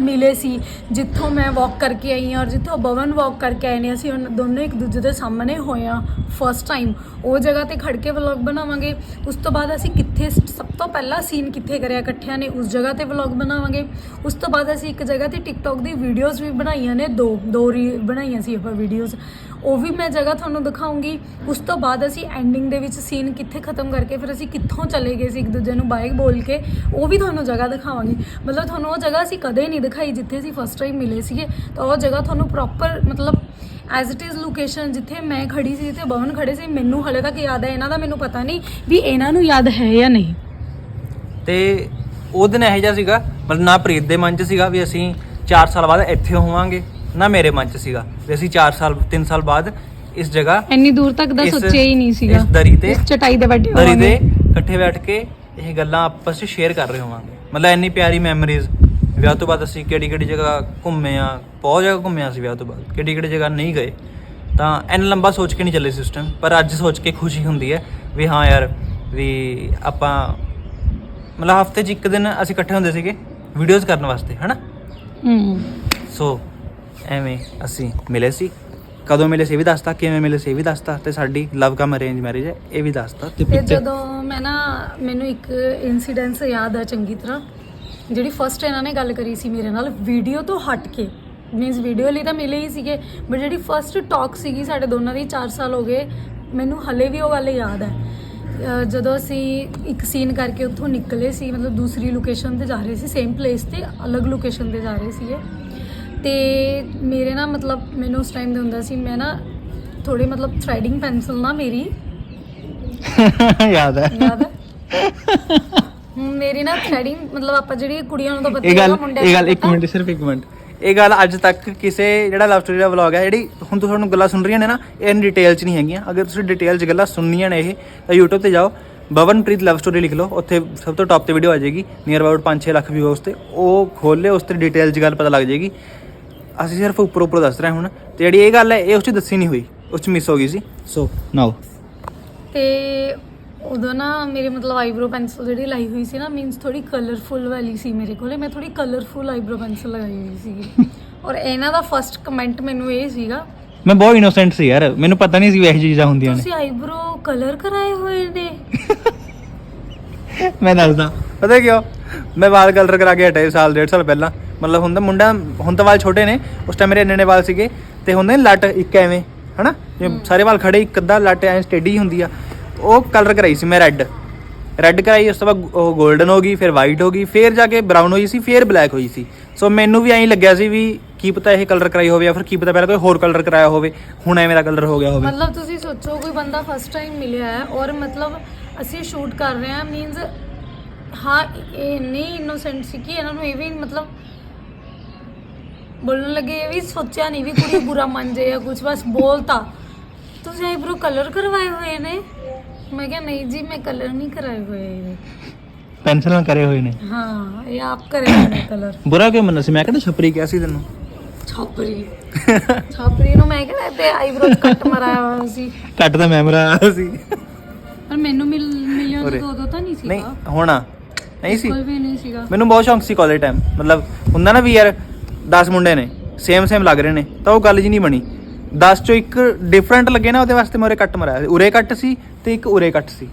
ਮਿਲੇ ਸੀ, ਜਿੱਥੋਂ ਮੈਂ ਵਾਕ ਕਰਕੇ ਆਈ ਹਾਂ ਔਰ ਜਿੱਥੋਂ ਬਵਨ ਵਾਕ ਕਰਕੇ ਆਏ ਨੇ, ਅਸੀਂ ਉਨ- ਦੋਨੋਂ ਇੱਕ ਦੂਜੇ ਦੇ ਸਾਹਮਣੇ ਹੋਏ ਆ ਫਸਟ ਟਾਈਮ ਉਹ ਜਗ੍ਹਾ ਤੇ ਖੜ ਕੇ ਵਲੌਗ ਬਣਾਵਾਂਗੇ। ਉਸ ਤੋਂ ਬਾਅਦ ਅਸੀਂ ਕਿੱਥੇ ਸਭ ਤੋਂ ਪਹਿਲਾ ਸੀਨ ਕਿੱਥੇ ਕਰਿਆ ਇਕੱਠਿਆਂ ਨੇ, ਉਸ ਜਗ੍ਹਾ ਤੇ ਵਲੌਗ ਬਣਾਵਾਂਗੇ। ਉਸ ਤੋਂ ਬਾਅਦ ਅਸੀਂ ਇੱਕ ਜਗ੍ਹਾ ਤੇ ਟਿਕਟੌਕ ਦੀ ਵੀਡੀਓਜ਼ ਵੀ ਬਣਾਈਆਂ ਨੇ, ਦੋ ਦੋ ਰੀ, ਬਣਾਈਆਂ ਸੀ ਆਪਾਂ ਵੀਡੀਓਜ਼ ਉਹ ਵੀ ਮੈਂ ਜਗ੍ਹਾ ਤੁਹਾਨੂੰ ਦਿਖਾਉਂਗੀ। ਉਸ ਤੋਂ ਬਾਅਦ ਅਸੀਂ ਐਂਡਿੰਗ ਦੇ ਵਿੱਚ ਸੀਨ ਕਿੱਥੇ ਖਤਮ ਕਰਕੇ ਫਿਰ ਅਸੀਂ ਕਿੱਥੋਂ ਚਲੇ ਗਏ ਸੀ ਇੱਕ ਦੂਜੇ ਨੂੰ ਬਾਈਕ ਬੋਲ ਕੇ, ਉਹ ਵੀ ਤੁਹਾਨੂੰ ਜਗ੍ਹਾ ਦਿਖਾਵਾਂਗੀ। ਮਤਲਬ ਤੁਹਾਨੂੰ ਉਹ ਜਗ੍ਹਾ ਅਸੀਂ ਕਦੇ ਨਹੀਂ ਦਿਖਾਈ ਜਿੱਥੇ ਅਸੀਂ ਫਸਟ ਟਾਈਮ ਮਿਲੇ ਸੀਗੇ। ਤਾਂ ਉਹ ਜਗ੍ਹਾ ਤੁਹਾਨੂੰ ਪ੍ਰੋਪਰ ਮਤਲਬ ਐਜ਼ ਇਟ ਇਜ਼ ਲੋਕੇਸ਼ਨ ਜਿੱਥੇ ਮੈਂ ਖੜੀ ਸੀ, ਜਿੱਥੇ ਬਵਨ ਖੜੇ ਸੀ, ਮੈਨੂੰ ਹਲੇ ਤੱਕ ਯਾਦ ਹੈ, ਇਹਨਾਂ ਦਾ ਮੈਨੂੰ ਪਤਾ ਨਹੀਂ ਵੀ ਇਹਨਾਂ ਨੂੰ ਯਾਦ ਹੈ ਜਾਂ ਨਹੀਂ। ਤੇ ਉਹ ਦਿਨ ਇਹੋ ਜਿਹਾ ਸੀਗਾ, ਮਤਲਬ ਨਾ ਪ੍ਰੀਤ ਦੇ ਮਨ 'ਚ ਸੀਗਾ ਵੀ ਅਸੀਂ 4 ਸਾਲ ਬਾਅਦ ਇੱਥੇ ਹੋਵਾਂਗੇ। ਨਾ ਮੇਰੇ ਮਨ 'ਚ ਸੀਗਾ। ਵੀ ਅਸੀਂ 4 ਸਾਲ 3 ਸਾਲ ਬਾਅਦ ਇਸ ਜਗ੍ਹਾ ਇੰਨੀ ਦੂਰ ਤੱਕ ਦਾ ਇਸ- ਸੋਚਿਆ ਹੀ ਨਹੀਂ ਸੀਗਾ। ਇਸ ਦਰੀ ਤੇ ਇਸ ਚਟਾਈ ਦੇ ਬੈਠੇ ਦਰੀ। ਤੇ ਇਕੱਠੇ ਬੈਠ ਕੇ ਇਹ ਗੱਲਾਂ ਆਪਸ 'ਚ ਸ਼ੇਅਰ ਕਰ ਰਹੇ ਹੋਵਾਂਗੇ। ਮਤਲਬ ਇੰਨੀ ਪਿਆਰੀ ਮੈਮਰੀਜ਼ ਵਿਆਹ ਤੋਂ ਬਾਅਦ ਅਸੀਂ ਕਿਹੜੀ ਕਿਹੜੀ ਜਗ੍ਹਾ ਘੁੰਮੇ ਆ ਬਹੁਤ ਜਗ੍ਹਾ ਘੁੰਮੇ ਆ ਅਸੀਂ ਵਿਆਹ ਤੋਂ ਬਾਅਦ। ਕਿਹੜੀ ਕਿਹੜੀ ਜਗ੍ਹਾ ਨਹੀਂ ਗਏ। ਤਾਂ ਇੰਨਾ ਲੰਬਾ ਸੋਚ ਕੇ ਨਹੀਂ ਚੱਲੇ ਸਿਸਟਮ ਪਰ ਅੱਜ ਸੋਚ ਕੇ ਖੁਸ਼ੀ ਹੁੰਦੀ ਹੈ ਵੀ ਹਾਂ ਯਾਰ ਵੀ ਆਪਾਂ ਮਤਲਬ ਹਫ਼ਤੇ 'ਚ ਇੱਕ ਦਿਨ ਅਸੀਂ ਇਕੱਠੇ ਹੁੰਦੇ ਸੀਗੇ ਵੀਡੀਓਜ਼ ਕਰਨ ਵਾਸਤੇ ਹਨਾ? ਹੂੰ। ਸੋ ਐਵੇਂ ਅਸੀਂ ਮਿਲੇ ਸੀ। ਕਦੋਂ ਮਿਲੇ ਸੀ ਇਹ ਵੀ ਦੱਸਤਾ ਕਿਵੇਂ ਮਿਲੇ ਸੀ ਇਹ ਵੀ ਦੱਸਤਾ ਤੇ ਸਾਡੀ ਲਵ ਕਮ ਅਰੇਂਜ ਮੈਰਿਜ ਹੈ ਇਹ ਵੀ ਦੱਸਤਾ। ਤੇ ਪਿੱਛੇ ਜਦੋਂ ਮੈਂ ਨਾ ਮੈਨੂੰ ਇੱਕ ਇਨਸੀਡੈਂਸ ਯਾਦ ਆ ਚੰਗੀ ਤਰ੍ਹਾਂ। ਜਿਹੜੀ ਫਸਟ ਇਹਨਾਂ ਨੇ ਗੱਲ ਕਰੀ ਸੀ ਮੇਰੇ ਨਾਲ ਵੀਡੀਓ ਤੋਂ ਹਟ ਕੇ। ਮੀਨਸ ਵੀਡੀਓ ਲਈ ਤਾਂ ਮਿਲੇ ਹੀ ਸੀਗੇ ਬਟ ਜਿਹੜੀ ਫਸਟ ਟਾਕ ਸੀਗੀ ਸਾਡੇ ਦੋਨਾਂ ਦੀ 4 ਸਾਲ ਹੋ ਗਏ ਮੈਨੂੰ ਹਲੇ ਵੀ ਉਹ ਗੱਲ ਯਾਦ ਹੈ। ਅਹ ਜਦੋਂ ਅਸੀਂ ਇੱਕ ਸੀਨ ਕਰਕੇ ਉੱਥੋਂ ਨਿਕਲੇ ਸੀ ਮਤਲਬ ਦੂਸਰੀ ਲੋਕੇਸ਼ਨ ਤੇ ਜਾ ਰਹੇ ਸੀ ਸੇਮ ਪਲੇਸ ਤੇ ਅਲੱਗ ਲੋਕੇਸ਼ਨ ਤੇ ਜਾ ਰਹੇ ਸੀਗੇ। ਤੇ ਮੇਰੇ ਨਾ ਮਤਲਬ ਮੈਨੂੰ ਉਸ ਟਾਈਮ ਦੇ ਹੁੰਦਾ ਸੀ ਮੈਂ ਨਾ ਥੋੜੀ ਮਤਲਬ ਥ੍ਰੈਡਿੰਗ ਪੈਨਸਲ ਨਾ ਮੇਰੀ। ਯਾਦ ਹੈ। ਯਾਦ ਹੈ? ਹੁਣ ਮੇਰੀ ਨਾ ਥ੍ਰੈਡਿੰਗ ਮਤਲਬ ਆਪਾਂ ਜਿਹੜੀ ਕੁੜੀਆਂ ਨੂੰ ਤਾਂ ਪਤਾ ਇਹ ਗੱਲ ਇਹ ਗੱਲ ਇੱਕ। ਮਿੰਟ ਸਿਰਫ ਇੱਕ ਮਿੰਟ। ਇਹ ਗੱਲ ਅੱਜ ਤੱਕ ਕਿਸੇ ਜਿਹੜਾ ਲਵ ਸਟੋਰੀ ਦਾ ਵਲੌਗ ਹੈ ਜਿਹੜੀ ਹੁਣ ਤੁਸੀਂ ਤੁਹਾਨੂੰ ਗੱਲਾਂ ਸੁਣ ਰਹੀਆਂ ਨੇ ਨਾ ਇਹ ਡਿਟੇਲ 'ਚ ਨਹੀਂ ਹੈਗੀਆਂ। ਅਗਰ ਤੁਸੀਂ ਡਿਟੇਲ 'ਚ ਗੱਲਾਂ ਸੁਣਨੀਆਂ ਨੇ ਇਹ ਤਾਂ YouTube ਤੇ ਜਾਓ। ਬਵਨਪ੍ਰੀਤ ਲਵ ਸਟੋਰੀ ਲਿਖ ਲਓ। ਉੱਥੇ ਸਭ ਤੋਂ ਟੌਪ ਤੇ ਵੀਡੀਓ ਆ ਜਾਏਗੀ। ਨੀਅਰ ਅਬਾਊਟ 5-6 ਲੱਖ ਵਿਊ ਉਸ ਤੇ ਉਹ ਖੋਲ ਲਿਓ ਉਸ ਤੇ ਡਿਟੇਲ 'ਚ ਗੱਲ ਪਤਾ ਲੱਗ ਜਾਏਗੀ। ਅਸੀਂ ਸਿਰਫ ਉੱਪਰ ਉੱਪਰ ਦੱਸ ਰਹੇ ਹੁਣ ਤੇ ਜਿਹੜੀ ਇਹ ਗੱਲ ਹੈ ਇਹ ਉਸ 'ਚ ਦੱਸੀ ਨਹੀਂ ਹੋਈ ਉਸ 'ਚ ਮਿਸ ਹੋ ਗਈ ਸੀ। ਸੋ ਨਾਓ ਤੇ ਉਦੋਂ ਨਾ ਮੇਰੇ ਮਤਲਬ ਆਈਬ੍ਰੋ ਪੈਨਸਲ ਜਿਹੜੀ ਲਾਈ ਹੋਈ ਸੀ ਨਾ ਮੀਨਸ ਥੋੜੀ ਕਲਰਫੁਲ ਵਾਲੀ ਸੀ ਮੇਰੇ ਕੋਲੇ। ਮੈਂ ਥੋੜੀ ਕਲਰਫੁਲ ਆਈਬ੍ਰੋ ਪੈਨਸਲ ਲਗਾਈ ਹੋਈ ਸੀਗੀ। ਔਰ ਇਹਨਾਂ ਦਾ ਫਰਸਟ ਕਮੈਂਟ ਮੈਨੂੰ ਇਹ ਸੀਗਾ ਮੈਂ ਬਹੁਤ ਇਨੋਸੈਂਟ ਸੀ ਯਾਰ। ਮੈਨੂੰ ਪਤਾ ਨਹੀਂ ਸੀ ਵੀ ਇਹੋ ਚੀਜ਼ਾਂ ਹੁੰਦੀਆਂ ਨੇ। ਤੁਸੀਂ ਆਈਬ੍ਰੋ ਕਲਰ ਕਰਾਏ ਹੋਏ ਨੇ। ਮੈਂ ਦੱਸਦਾ। ਪਤਾ ਕਿਉਂ? ਮੈਂ ਵਾਲ ਕਲਰ ਕਰਾ ਕੇ ਹਟੇ ਸਾਲ ਡੇਢ ਸਾਲ ਪਹਿਲਾਂ। ਮਤਲਬ ਹੁੰਦਾ ਮੁੰਡਾ ਹੁਣ ਤਾਂ ਵਾਲ ਛੋਟੇ ਨੇ ਉਸ ਟਾਈਮ ਮੇਰੇ ਇੰਨੇ ਨੇ ਵਾਲ ਸੀਗੇ ਤੇ ਹੁੰਦੇ ਨੇ ਲੱਟ ਇੱਕ ਐਵੇਂ ਹਨਾ? ਸਾਰੇ ਵਾਲ ਖੜੇ ਇੱਕ ਅੱਧਾ ਲੱਟ ਐ ਸਟੇਡੀ ਹੁੰਦੀ ਆ। ਉਹ ਕਲਰ ਕਰਾਈ ਸੀ ਮੈਂ ਰੈੱਡ ਰੈੱਡ ਕਰਾਈ ਉਸ ਤੋਂ ਬਾਅਦ ਉਹ 골ਡਨ ਹੋ ਗਈ ਫਿਰ ਵਾਈਟ ਹੋ ਗਈ ਫਿਰ ਜਾ ਕੇ ਬਰਾਊਨ ਹੋਈ ਸੀ ਫਿਰ ਬਲੈਕ ਹੋਈ ਸੀ। ਸੋ ਮੈਨੂੰ ਵੀ ਐਂ ਲੱਗਿਆ ਸੀ ਵੀ ਕੀ ਪਤਾ ਇਹ ਕਲਰ ਕਰਾਈ ਹੋਵੇ ਜਾਂ ਫਿਰ ਕੀ ਪਤਾ ਪਹਿਲਾਂ ਕੋਈ ਹੋਰ ਕਲਰ ਕਰਾਇਆ ਹੋਵੇ ਹੁਣ ਐਵੇਂ ਦਾ ਕਲਰ ਹੋ ਗਿਆ ਹੋਵੇ। ਮਤਲਬ ਤੁਸੀਂ ਸੋਚੋ ਕੋਈ ਬੰਦਾ ਫਸਟ ਟਾਈਮ ਮਿਲਿਆ ਹੈ ਔਰ ਮਤਲਬ ਅਸੀਂ ਸ਼ੂਟ ਕਰ ਰਹੇ ਹਾਂ ਮੀਨਸ ਹਾਂ ਇਹ ਇੰਨੇ ਇਨੋਸੈਂਟ ਸੀ ਕਿ ਇਹਨਾਂ ਨੂੰ ਇਹ ਵੀ ਮਤਲਬ ਬੋਲਣ ਲੱਗੇ ਇਹ ਵੀ ਸੋਚਿਆ ਨਹੀਂ ਵੀ ਕੁੜੀ ਬੁਰਾ ਮੰਨ ਜਾਏ ਜਾਂ ਕੁਝ ਬਸ ਬੋਲਤਾ। ਤੁਸੀਂ ਆਈਬ੍ਰੋ ਕਲਰ ਕਰਵਾਏ ਹੋਏ ਨੇ? ਮੈਂ ਕਿਹਾ ਨਹੀਂ ਜੀ ਮੈਂ ਕਲਰ ਨਹੀਂ ਕਰਾਏ ਹੋਏ ਇਹ। ਪੈਨਸਲ ਨਾਲ ਕਰੇ ਹੋਏ ਨੇ? ਹਾਂ ਇਹ ਆਪ ਕਰੇ ਹੋਏ ਨੇ ਕਲਰ ਬੁਰਾ ਕਿਉਂ ਮੰਨਿਆ ਸੀ? ਮੈਂ ਕਹਿੰਦਾ ਛਪਰੀ ਕਿਹਾ ਸੀ ਤੈਨੂੰ। ਛਾਪਰੀ। ਛਾਪਰੀ ਨੂੰ ਮੈਂ ਕਿਹਾ ਤੇ ਆਈਬ੍ਰੋ ਕੱਟ ਮਰਾਇਆ ਹੋਇਆ ਸੀ। ਕੱਟ ਦਾ ਮੈਮਰਾ ਆਇਆ ਸੀ। ਪਰ ਮੈਨੂੰ ਮਿਲ ਮਿਲਿਆ ਉਰੇ। ਉਦੋਂ ਤਾਂ ਨਹੀਂ ਨਹੀਂ ਸੀਗਾ ਹੋਣਾ। ਨਹੀਂ ਸੀ। ਕੋਈ ਵੀ ਨਹੀਂ ਸੀਗਾ। ਮੈਨੂੰ ਬਹੁਤ ਸ਼ੌਂਕ ਸੀ ਕਾਲਜ ਟਾਈਮ ਮਤਲਬ ਹੁੰਦਾ ਨਾ ਵੀ ਯਾਰ 10 ਮੁੰਡੇ ਨੇ ਸੇਮ ਸੇਮ ਲੱਗ ਰਹੇ ਨੇ ਤਾਂ ਉਹ ਗੱਲ ਜੀ ਨਹੀਂ ਬਣੀ। 10 ਚੋਂ ਇੱਕ ਡਿਫਰੈਂਟ ਲੱਗੇ ਨਾ ਉਹਦੇ ਵਾਸਤੇ ਮੈਂ ਉਰੇ ਕੱਟ ਮਰਾਇਆ। ਸੀ। ਉਰੇ ਕੱਟ ਸੀ ਤੇ ਇੱਕ ਉਰੇ ਕੱਟ ਸੀ।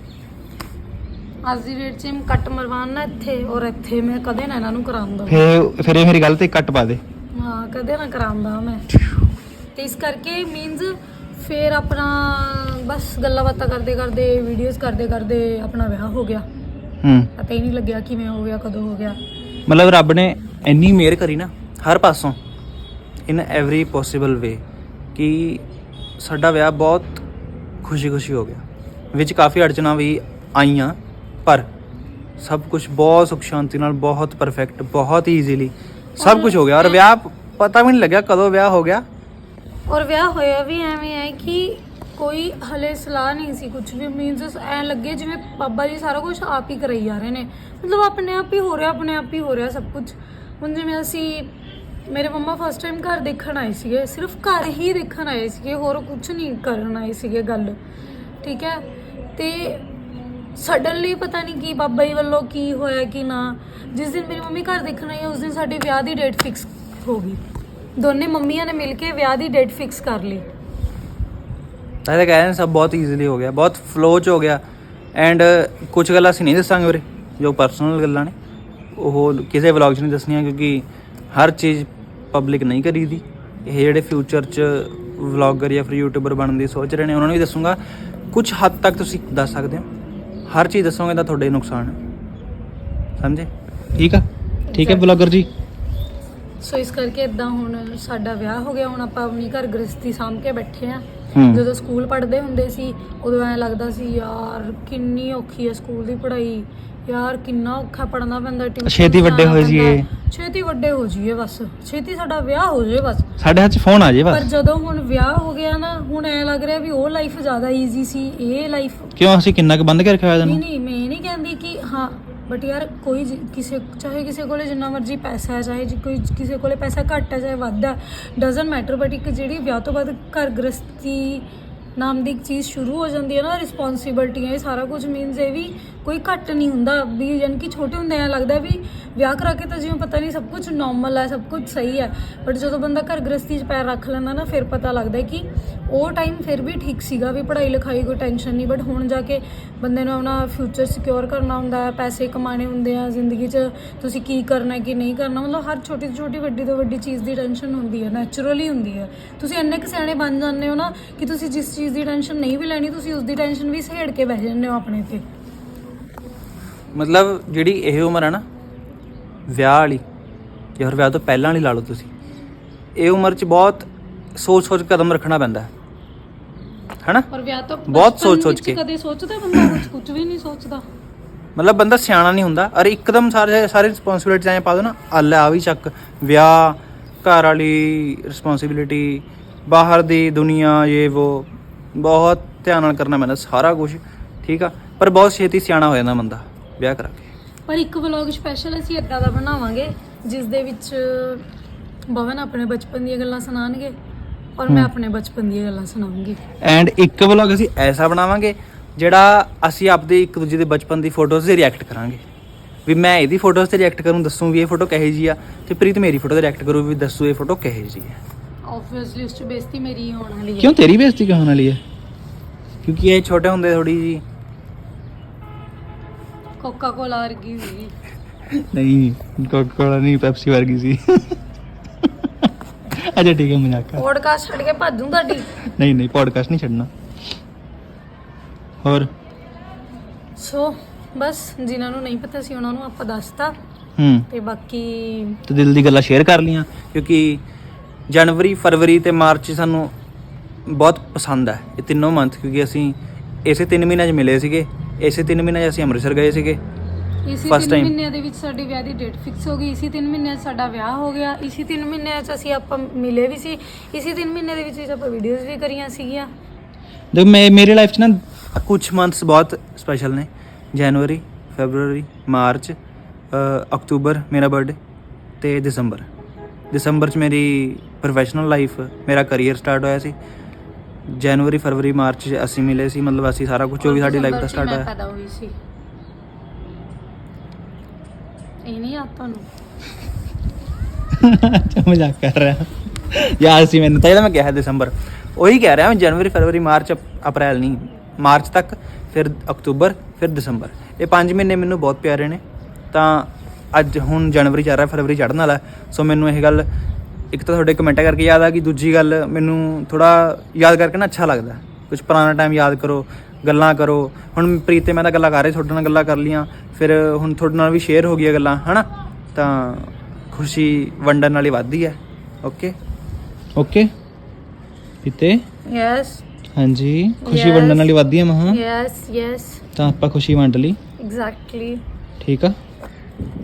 ਅੱਜ ਦੀ ਡੇਟ 'ਚ ਮੈਂ ਕੱਟ ਮਰਵਾਉਣ ਨਾ ਇੱਥੇ ਔਰ ਇੱਥੇ ਮੈਂ ਕਦੇ ਨਾ ਇਹਨਾਂ ਨੂੰ ਕਰਾਉਂਦਾ। ਫੇਰ ਫਿਰ ਇਹ ਮੇਰੀ ਗੱਲ ਤੇ ਕੱਟ ਪਾ ਦੇ। ਹਾਂ ਕਦੇ ਨਾ ਕਰਾਉਂਦਾ ਮੈਂ। ਤੇ ਇਸ ਕਰਕੇ ਮੀਨਸ ਫੇਰ ਆਪਣਾ ਬਸ ਗੱਲਾਂ ਬਾਤਾਂ ਕਰਦੇ ਕਰਦੇ ਵੀਡੀਓਜ਼ ਕਰਦੇ ਕਰਦੇ ਆਪਣਾ ਵਿਆਹ ਹੋ ਗਿਆ। ਹੂੰ। ਪਤਾ ਹੀ ਨਹੀਂ ਲੱਗਿਆ ਕਿਵੇਂ ਹੋ ਗਿਆ ਕਦੋਂ ਹੋ ਗਿਆ। ਮਤਲਬ ਰੱਬ ਨੇ ਇੰਨੀ ਮਿਹਰ ਕਰੀ ਨਾ ਹਰ ਪਾਸੋਂ ਇਨ ਐਵਰੀ ਪੋਸੀਬਲ ਵੇ ਕਿ ਸਾਡਾ ਵਿਆਹ ਬਹੁਤ ਖੁਸ਼ੀ-ਖੁਸ਼ੀ ਹੋ ਗਿਆ। ਵਿੱਚ ਕਾਫੀ ਅੜਚਨਾ ਵੀ ਆਈਆਂ, ਪਰ ਸਭ ਕੁਝ ਬਹੁਤ ਸੁਖ ਸ਼ਾਂਤੀ ਨਾਲ, ਬਹੁਤ ਪਰਫੈਕਟ ਬਹੁਤ ਈਜ਼ੀਲੀ ਸਭ ਕੁਝ ਹੋ ਗਿਆ। ਔਰ ਵਿਆਹ ਪਤਾ ਵੀ ਨਹੀਂ ਲੱਗਿਆ ਕਦੋਂ ਵਿਆਹ ਹੋ ਗਿਆ। ਔਰ ਵਿਆਹ ਹੋਇਆ ਵੀ ਐਵੇਂ ਹੈ ਕਿ ਕੋਈ ਹਲੇ ਸਲਾਹ ਨਹੀਂ ਸੀ ਕੁਝ ਵੀ। ਮੀਨਸ ਐ ਲੱਗੇ ਜਿਵੇਂ ਬਾਬਾ ਜੀ ਸਾਰਾ ਕੁਝ ਆਪ ਹੀ ਕਰਾਈ ਜਾ ਰਹੇ ਨੇ। ਮਤਲਬ ਆਪਣੇ ਆਪ ਹੀ ਹੋ ਰਿਹਾ, ਆਪਣੇ ਆਪ ਹੀ ਹੋ ਰਿਹਾ ਸਭ ਕੁਝ ਹੁਣ ਜਿਵੇਂ ਅਸੀਂ ਮੇਰੇ ਮੰਮਾ ਫਸਟ ਟਾਈਮ ਘਰ ਦੇਖਣ ਆਏ ਸੀਗੇ, ਸਿਰਫ ਘਰ ਹੀ ਦੇਖਣ ਆਏ ਸੀਗੇ, ਹੋਰ ਕੁਝ ਨਹੀਂ ਕਰਨ ਆਏ ਸੀਗੇ ਗੱਲ। ਠੀਕ ਹੈ? ਤੇ ਸਡਨਲੀ ਪਤਾ ਨਹੀਂ ਕੀ ਬਾਬਾ ਜੀ ਵੱਲੋਂ ਕੀ ਹੋਇਆ ਕਿ ਨਾ, ਜਿਸ ਦਿਨ ਮੇਰੀ ਮੰਮੀ ਘਰ ਦੇਖਣ ਆਈ, ਉਸ ਦਿਨ ਸਾਡੇ ਵਿਆਹ ਦੀ ਡੇਟ ਫਿਕਸ ਹੋ ਗਈ। ਦੋਨੇ ਮੰਮੀਆਂ ਨੇ ਮਿਲ ਕੇ ਵਿਆਹ ਦੀ ਡੇਟ ਫਿਕਸ ਕਰ ਲਈ। ਤਾਂ ਕਹਿ ਰਹੇ ਨੇ ਸਭ ਬਹੁਤ ਈਜ਼ੀਲੀ ਹੋ ਗਿਆ, ਬਹੁਤ ਫਲੋ ਚ ਹੋ ਗਿਆ। ਐਂਡ ਕੁਝ ਗੱਲਾਂ ਅਸੀਂ ਨਹੀਂ ਦੱਸਾਂਗੇ ਉਰੇ, ਜੋ ਪਰਸਨਲ ਗੱਲਾਂ ਨੇ, ਉਹ ਕਿਸੇ ਵਲੌਗ 'ਚ ਨਹੀਂ ਦੱਸਣੀਆਂ, ਕਿਉਂਕਿ ਹਰ ਚੀਜ਼ ਪਬਲਿਕ ਨਹੀਂ ਕਰੀਦੀ। ਇਹ ਜਿਹੜੇ ਫਿਊਚਰ 'ਚ ਵਲੌਗਰ ਜਾਂ ਫਿਰ ਯੂਟਿਊਬਰ ਬਣਨ ਦੀ ਸੋਚ ਰਹੇ ਨੇ ਉਹਨਾਂ ਨੂੰ ਵੀ ਦੱਸੂਗਾ। ਕੁਝ ਹੱਦ ਤੱਕ ਤੁਸੀਂ ਦੱਸ ਸਕਦੇ ਹੋ। ਹਰ ਚੀਜ਼ ਦੱਸੋਗੇ ਤਾਂ ਤੁਹਾਡੇ ਨੁਕਸਾਨ ਹੈ। ਸਮਝੇ? ਠੀਕ ਆ। ਠੀਕ ਹੈ ਵਲੌਗਰ ਜੀ। ਸੋ ਇਸ ਕਰਕੇ ਇਦਾਂ ਹੁਣ ਸਾਡਾ ਵਿਆਹ ਹੋ ਗਿਆ ਹੁਣ ਆਪਾਂ ਆਪਣੀ ਘਰ ਗ੍ਰਸਤੀ ਸਾਂਭ ਕੇ ਬੈਠੇ ਆ। ਜਦੋਂ ਸਕੂਲ ਪੜ੍ਹਦੇ ਹੁੰਦੇ ਸੀ ਉਦੋਂ ਐ ਲੱਗਦਾ ਸੀ ਯਾਰ ਕਿੰਨੀ ਔਖੀ ਹੈ ਸਕੂਲ ਦੀ ਪੜ੍ਹਾਈ। ਯਾਰ ਕਿੰਨਾ ਔਖਾ ਪੜ੍ਹਨਾ ਪੈਂਦਾ tuition ਛੇਤੀ ਵੱਡੇ ਹੋ। ਪੈਂਦਾ। ਛੇਤੀ ਵੱਡੇ ਹੋ ਜਾਈਏ ਬਸ। ਛੇਤੀ ਸਾਡਾ ਵਿਆਹ ਹੋ ਜਾਏ ਬਸ। ਸਾਡੇ ਹੱਥ ਫੋਨ ਆ ਜੇ ਪਰ ਜਦੋਂ ਹੁਣ ਵਿਆਹ ਹੋ ਗਿਆ ਨਾ ਹੁਣ ਐ ਲੱਗ ਰਿਹਾ ਵੀ ਉਹ ਲਾਈਫ ਜ਼ਿਆਦਾ ਈਜ਼ੀ ਸੀ ਇਹ ਲਾਈਫ ਕਿਉਂ? ਅਸੀਂ ਕਿੰਨਾ ਕੁ ਬੰਦ ਕੇ ਰੱਖਿਆ ਹੋਇਆ ਨਹੀਂ ਨਹੀਂ ਮੈਂ ਨਹੀਂ ਕਹਿੰਦੀ ਕਿ ਹਾਂ ਬਟ ਯਾਰ ਕੋਈ ਜਿ- ਕਿਸੇ, ਚਾਹੇ ਕਿਸੇ ਕੋਲੇ ਜਿੰਨਾ ਮਰਜ਼ੀ ਪੈਸਾ ਹੈ ਚਾਹੇ ਜੇ ਕੋਈ ਕਿਸੇ ਕੋਲੇ ਪੈਸਾ ਘੱਟ ਹੈ ਚਾਹੇ ਵੱਧ ਹੈ ਡਸਨਟ ਮੈਟਰ ਬਟ ਇੱਕ ਜਿਹੜੀ ਵਿਆਹ ਤੋਂ ਬਾਅਦ ਘਰ ਗ੍ਰਸਤੀ ਨਾਮ ਦੀ ਇੱਕ ਚੀਜ਼ ਸ਼ੁਰੂ ਹੋ ਜਾਂਦੀ ਹੈ ਨਾ ਰਿਸਪੌਂਸਿਬਿਲਟੀਆਂ ਇਹ ਸਾਰਾ ਕੁਝ ਮੀਨਸ ਇਹ ਵੀ ਕੋਈ ਘੱਟ ਨਹੀਂ ਹੁੰਦਾ, ਵੀ ਯਾਨੀ ਕਿ ਛੋਟੇ ਹੁੰਦੇ ਐ ਲੱਗਦਾ ਵੀ ਵਿਆਹ ਕਰਾ ਕੇ ਤਾਂ ਜਿਵੇਂ ਪਤਾ ਨਹੀਂ ਸਭ ਕੁਝ ਨਾਰਮਲ ਹੈ ਸਭ ਕੁਝ ਸਹੀ ਹੈ ਬਟ ਜਦੋਂ ਬੰਦਾ ਘਰ ਗ੍ਰਸਤੀ 'ਚ ਪੈਰ ਰੱਖ ਲੈਂਦਾ ਨਾ, ਫਿਰ ਪਤਾ ਲੱਗਦਾ ਕਿ ਉਹ ਟਾਈਮ ਫਿਰ ਵੀ ਠੀਕ ਸੀਗਾ ਵੀ ਪੜ੍ਹਾਈ ਲਿਖਾਈ ਕੋਈ ਟੈਨਸ਼ਨ ਨਹੀਂ ਬਟ ਹੁਣ ਜਾ ਕੇ ਬੰਦੇ ਨੂੰ ਆਪਣਾ ਫਿਊਚਰ ਸਿਕਿਉਰ ਕਰਨਾ ਹੁੰਦਾ ਹੈ, ਪੈਸੇ ਕਮਾਣੇ ਹੁੰਦੇ ਆ ਜ਼ਿੰਦਗੀ 'ਚ, ਤੁਸੀਂ ਕੀ ਕਰਨਾ ਕੀ ਨਹੀਂ ਕਰਨਾ, ਮਤਲਬ ਹਰ ਛੋਟੀ ਤੋਂ ਛੋਟੀ, ਵੱਡੀ ਤੋਂ ਵੱਡੀ ਚੀਜ਼ ਦੀ ਟੈਨਸ਼ਨ ਹੁੰਦੀ ਹੈ ਨੈਚੁਰਲੀ ਹੁੰਦੀ ਹੈ। ਤੁਸੀਂ ਇੰਨੇ ਕੁ ਸਿਆਣੇ ਬਣ ਜਾਂਦੇ ਹੋ ਨਾ ਕਿ ਤੁਸੀਂ ਜਿਸ ਚੀਜ਼ ਦੀ ਟੈਨਸ਼ਨ ਨਹੀਂ ਵੀ ਲੈਣੀ, ਤੁਸੀਂ ਉਸ ਦੀ ਟੈਨਸ਼ਨ ਵੀ ਸਹੇੜ ਕੇ ਬਹਿ ਜਾਂਦੇ ਹੋ ਆਪਣੇ ਤੇ। ਮਤਲਬ ਜਿਹੜੀ ਇਹ ਉਮਰ ਹੈ ਨਾ, ਵਿਆਹ ਵਾਲੀ, ਜਾਂ ਵਿਆਹ ਤੋਂ ਪਹਿਲਾਂ ਵਾਲੀ ਲਾ ਲਓ ਤੁਸੀਂ, ਇਹ ਉਮਰ 'ਚ ਬਹੁਤ ਸੋਚ ਸੋਚ ਕਦਮ ਰੱਖਣਾ ਪੈਂਦਾ ਹੈ। ਹੈਨਾ? ਪਰ ਵਿਆਹ ਤੋਂ ਬਹੁਤ ਸੋਚ- ਸੋਚ ਕੇ। ਕਦੇ ਸੋਚਦਾ ਬੰਦਾ ਕੁਝ ਕੁਝ ਵੀ ਨਹੀਂ ਸੋਚਦਾ। ਮਤਲਬ ਬੰਦਾ ਸਿਆਣਾ ਨਹੀਂ ਹੁੰਦਾ। ਅਰੇ ਇੱਕਦਮ ਸਾਰੇ ਸਾਰੀ ਰਿਸਪੌਂਸਿਬਿਲਿਟੀ ਐਂ ਪਾ ਦੋ ਨਾ ਆ ਲੈ ਆ ਵੀ ਚੱਕ। ਵਿਆਹ ਘਰ ਵਾਲੀ ਰਿਸਪੌਂਸਿਬਿਲਿਟੀ ਬਾਹਰ ਦੀ ਦੁਨੀਆ ਇਹ ਉਹ ਬਹੁਤ ਧਿਆਨ ਨਾਲ ਕਰਨਾ ਪੈਂਦਾ ਸਾਰਾ ਕੁਝ ਠੀਕ ਆ? ਪਰ ਬਹੁਤ ਛੇਤੀ ਸਿਆਣਾ ਹੋ ਜਾਂਦਾ ਬੰਦਾ ਵਿਆਹ ਕਰਾ ਕੇ। ਪਰ ਇੱਕ ਵਲੌਗ ਸਪੈਸ਼ਲ ਅਸੀਂ ਇਦਾਂ ਦਾ ਬਣਾਵਾਂਗੇ ਜਿਸ ਦੇ ਵਿੱਚ ਭਵਨ ਆਪਣੇ ਬਚਪਨ ਦੀਆਂ ਗੱਲਾਂ ਸੁਣਾਣਗੇ ਔਰ ਮੈਂ। ਆਪਣੇ ਬਚਪਨ ਦੀਆਂ ਗੱਲਾਂ ਸੁਣਾਉਂਗੀ। ਐਂਡ ਇੱਕ ਵਲੌਗ ਅਸੀਂ ਐਸਾ ਬਣਾਵਾਂਗੇ ਜਿਹੜਾ ਅਸੀਂ ਆਪਦੇ ਇੱਕ ਦੂਜੇ ਦੇ ਬਚਪਨ ਦੀ ਫੋਟੋਜ਼ ਤੇ ਰਿਐਕਟ ਕਰਾਂਗੇ। ਵੀ ਮੈਂ ਇਹਦੀ ਫੋਟੋਜ਼ ਤੇ ਰਿਐਕਟ ਕਰੂੰ ਦੱਸੂ ਵੀ ਇਹ ਫੋਟੋ ਕਹੇ ਜੀ ਆ ਤੇ ਪ੍ਰੀਤ ਮੇਰੀ ਫੋਟੋ ਤੇ ਰਿਐਕਟ ਕਰੂ ਵੀ ਦੱਸੂ ਇਹ ਫੋਟੋ ਕਹੇ ਜੀ ਹੈ ਆਬਵੀਅਸਲੀ ਉਸ ਚ ਬੇਇੱਜ਼ਤੀ ਮੇਰੀ ਹੀ ਹੋਣ ਵਾਲੀ ਹੈ। ਕਿਉਂ ਤੇਰੀ ਬੇਇੱਜ਼ਤੀ ਕਿਉਂ ਹੋਣ ਵਾਲੀ ਹੈ? ਕਿਉਂਕਿ ਇਹ ਛੋਟੇ ਹੁੰਦੇ ਥੋੜੀ ਜੀ ਕੋਕਾ ਕੋਲਾ ਵਰਗੀ ਸੀ। ਨਹੀਂ ਕੋਕਾ ਕੋਲਾ ਨਹੀਂ ਪੈਪਸੀ ਵਰਗੀ ਸੀ। ਅੱਛਾ ਠੀਕ ਹੈ ਮਜ਼ਾਕ ਕਰ। ਪੋਡਕਾਸਟ ਛੱਡ ਕੇ ਭੱਜੂ ਤੁਹਾਡੀ। ਨਹੀਂ ਨਹੀਂ ਪੋਡਕਾਸਟ ਨਹੀਂ ਛੱਡਣਾ। ਹੋਰ? ਸੋ ਬਸ ਜਿਨ੍ਹਾਂ ਨੂੰ ਨਹੀਂ ਪਤਾ ਸੀ ਉਹਨਾਂ ਨੂੰ ਆਪਾਂ ਦੱਸਤਾ। ਹੂੰ। ਤੇ ਬਾਕੀ ਤੇ ਦਿਲ ਦੀ ਗੱਲਾਂ ਸ਼ੇਅਰ ਕਰ ਲੀਆਂ ਕਿਉਂਕਿ ਜਨਵਰੀ ਫਰਵਰੀ ਤੇ ਮਾਰਚ ਸਾਨੂੰ ਬਹੁਤ ਪਸੰਦ ਹੈ ਇਹ ਤਿੰਨੋਂ ਮੰਥ ਕਿਉਂਕਿ ਅਸੀਂ ਇਸੇ ਤਿੰਨ ਮਹੀਨਿਆਂ 'ਚ ਮਿਲੇ ਸੀਗੇ ਇਸੇ ਤਿੰਨ ਮਹੀਨਿਆਂ 'ਚ ਅਸੀਂ ਅੰਮ੍ਰਿਤਸਰ ਗਏ ਸੀਗੇ। ਇਸੇ First 3 time. ਮਹੀਨਿਆਂ ਦੇ ਵਿੱਚ ਸਾਡੀ ਵਿਆਹ ਦੀ ਡੇਟ ਫਿਕਸ ਹੋ ਗਈ। ਇਸੇ 3 ਮਹੀਨਿਆਂ 'ਚ ਸਾਡਾ ਵਿਆਹ ਹੋ ਗਿਆ। ਇਸੇ 3 ਮਹੀਨਿਆਂ 'ਚ ਅਸੀਂ ਆਪਾਂ ਮਿਲੇ ਵੀ ਸੀ। ਇਸੇ 3 ਮਹੀਨਿਆਂ ਦੇ ਵਿੱਚ ਵਿੱਚ ਆਪਾਂ ਵੀਡੀਓਜ਼ ਵੀ ਕਰੀਆਂ ਸੀਗੀਆਂ। ਦੇਖ ਮੈਂ ਮੇਰੇ ਲਾਈਫ 'ਚ ਨਾ ਕੁਝ ਮੰਥਸ ਬਹੁਤ ਸਪੈਸ਼ਲ ਨੇ। ਜਨਵਰੀ ਫੈਬਰੂਰੀ ਮਾਰਚ ਅ, ਅਕਤੂਬਰ ਮੇਰਾ ਬਰਥਡੇ ਤੇ ਦਸੰਬਰ ਦਸੰਬਰ 'ਚ ਮੇਰੀ ਪ੍ਰੋਫੈਸ਼ਨਲ ਲਾਈਫ ਮੇਰਾ ਕੈਰੀਅਰ ਸਟਾਰਟ ਹੋਇਆ ਸੀ। ਜਨਵਰੀ ਫਰਵਰੀ ਮਾਰਚ 'ਚ ਅਸੀਂ ਮਿਲੇ ਸੀ। ਮਤਲਬ ਅਸੀਂ ਸਾਰਾ ਕੁਝ ਜੋ ਵੀ ਸਾਡੀ ਲਾਈਫ ਦਾ ਸਟਾਰਟ ਹੋਇਆ। ਪੈਦਾ ਹੋਈ ਸੀ। ਇਹ ਨਹੀਂ ਯਾਦ ਤੁਹਾਨੂੰ। ਅੱਛਾ ਮਜ਼ਾਕ ਕਰ ਰਿਹਾ। ਯਾਰ ਸੀ ਮੈਨੂੰ ਤਾਂ ਇਹਦਾ ਮੈਂ ਕਿਹਾ ਦਸੰਬਰ। ਉਹੀ ਕਹਿ ਰਿਹਾ ਮੈਂ ਜਨਵਰੀ, ਫਰਵਰੀ, ਮਾਰਚ ਅਪ- ਅਪ੍ਰੈਲ ਨਹੀਂ, ਮਾਰਚ ਤੱਕ, ਫਿਰ ਅਕਤੂਬਰ, ਫਿਰ ਦਸੰਬਰ। ਇਹ 5 ਮਹੀਨੇ ਮੈਨੂੰ ਬਹੁਤ ਪਿਆਰੇ ਨੇ। ਤਾਂ ਅੱਜ ਹੁਣ ਜਨਵਰੀ ਚੱਲ ਰਿਹਾ, ਫਰਵਰੀ ਚੜ੍ਹਨ ਵਾਲਾ। ਸੋ ਮੈਨੂੰ ਇਹ ਗੱਲ, ਇੱਕ ਤਾਂ ਤੁਹਾਡੇ ਕਮੈਂਟਾਂ ਕਰਕੇ ਯਾਦ ਆ ਗਈ, ਦੂਜੀ ਗੱਲ ਮੈਨੂੰ ਥੋੜਾ ਯਾਦ ਕਰਕੇ ਨਾ ਅੱਛਾ ਲੱਗਦਾ। ਕੁਝ ਪੁਰਾਣਾ ਟਾਈਮ ਯਾਦ ਕਰੋ ਗੱਲਾਂ ਕਰੋ। ਹੁਣ ਪ੍ਰੀਤ ਤੇ ਮੈਂ ਤਾਂ ਗੱਲਾਂ ਕਰ ਰਿਹਾ ਤੁਹਾਡੇ ਨਾਲ ਗੱਲਾਂ ਕਰ ਲੀਆਂ ਫਿਰ ਹੁਣ ਤੁਹਾਡੇ ਨਾਲ ਵੀ ਸ਼ੇਅਰ ਹੋ ਗਈਆਂ ਗੱਲਾਂ ਹਨਾ? ਤਾਂ ਖੁਸ਼ੀ ਵੰਡਣ ਵਾਲੀ ਵੱਧਦੀ ਹੈ। ਓਕੇ ਓਕੇ ਪੀਤੇ ਯੈਸ ਹਾਂਜੀ। ਖੁਸ਼ੀ Yes. ਵੰਡਣ ਵਾਲੀ ਵੱਧਦੀ ਹੈ ਮਹਾ। ਯੈਸ ਯੈਸ ਤਾਂ ਆਪਾਂ ਖੁਸ਼ੀ ਵੰਡ ਲਈ। ਐਗਜ਼ੈਕਟਲੀ ਠੀਕ ਆ?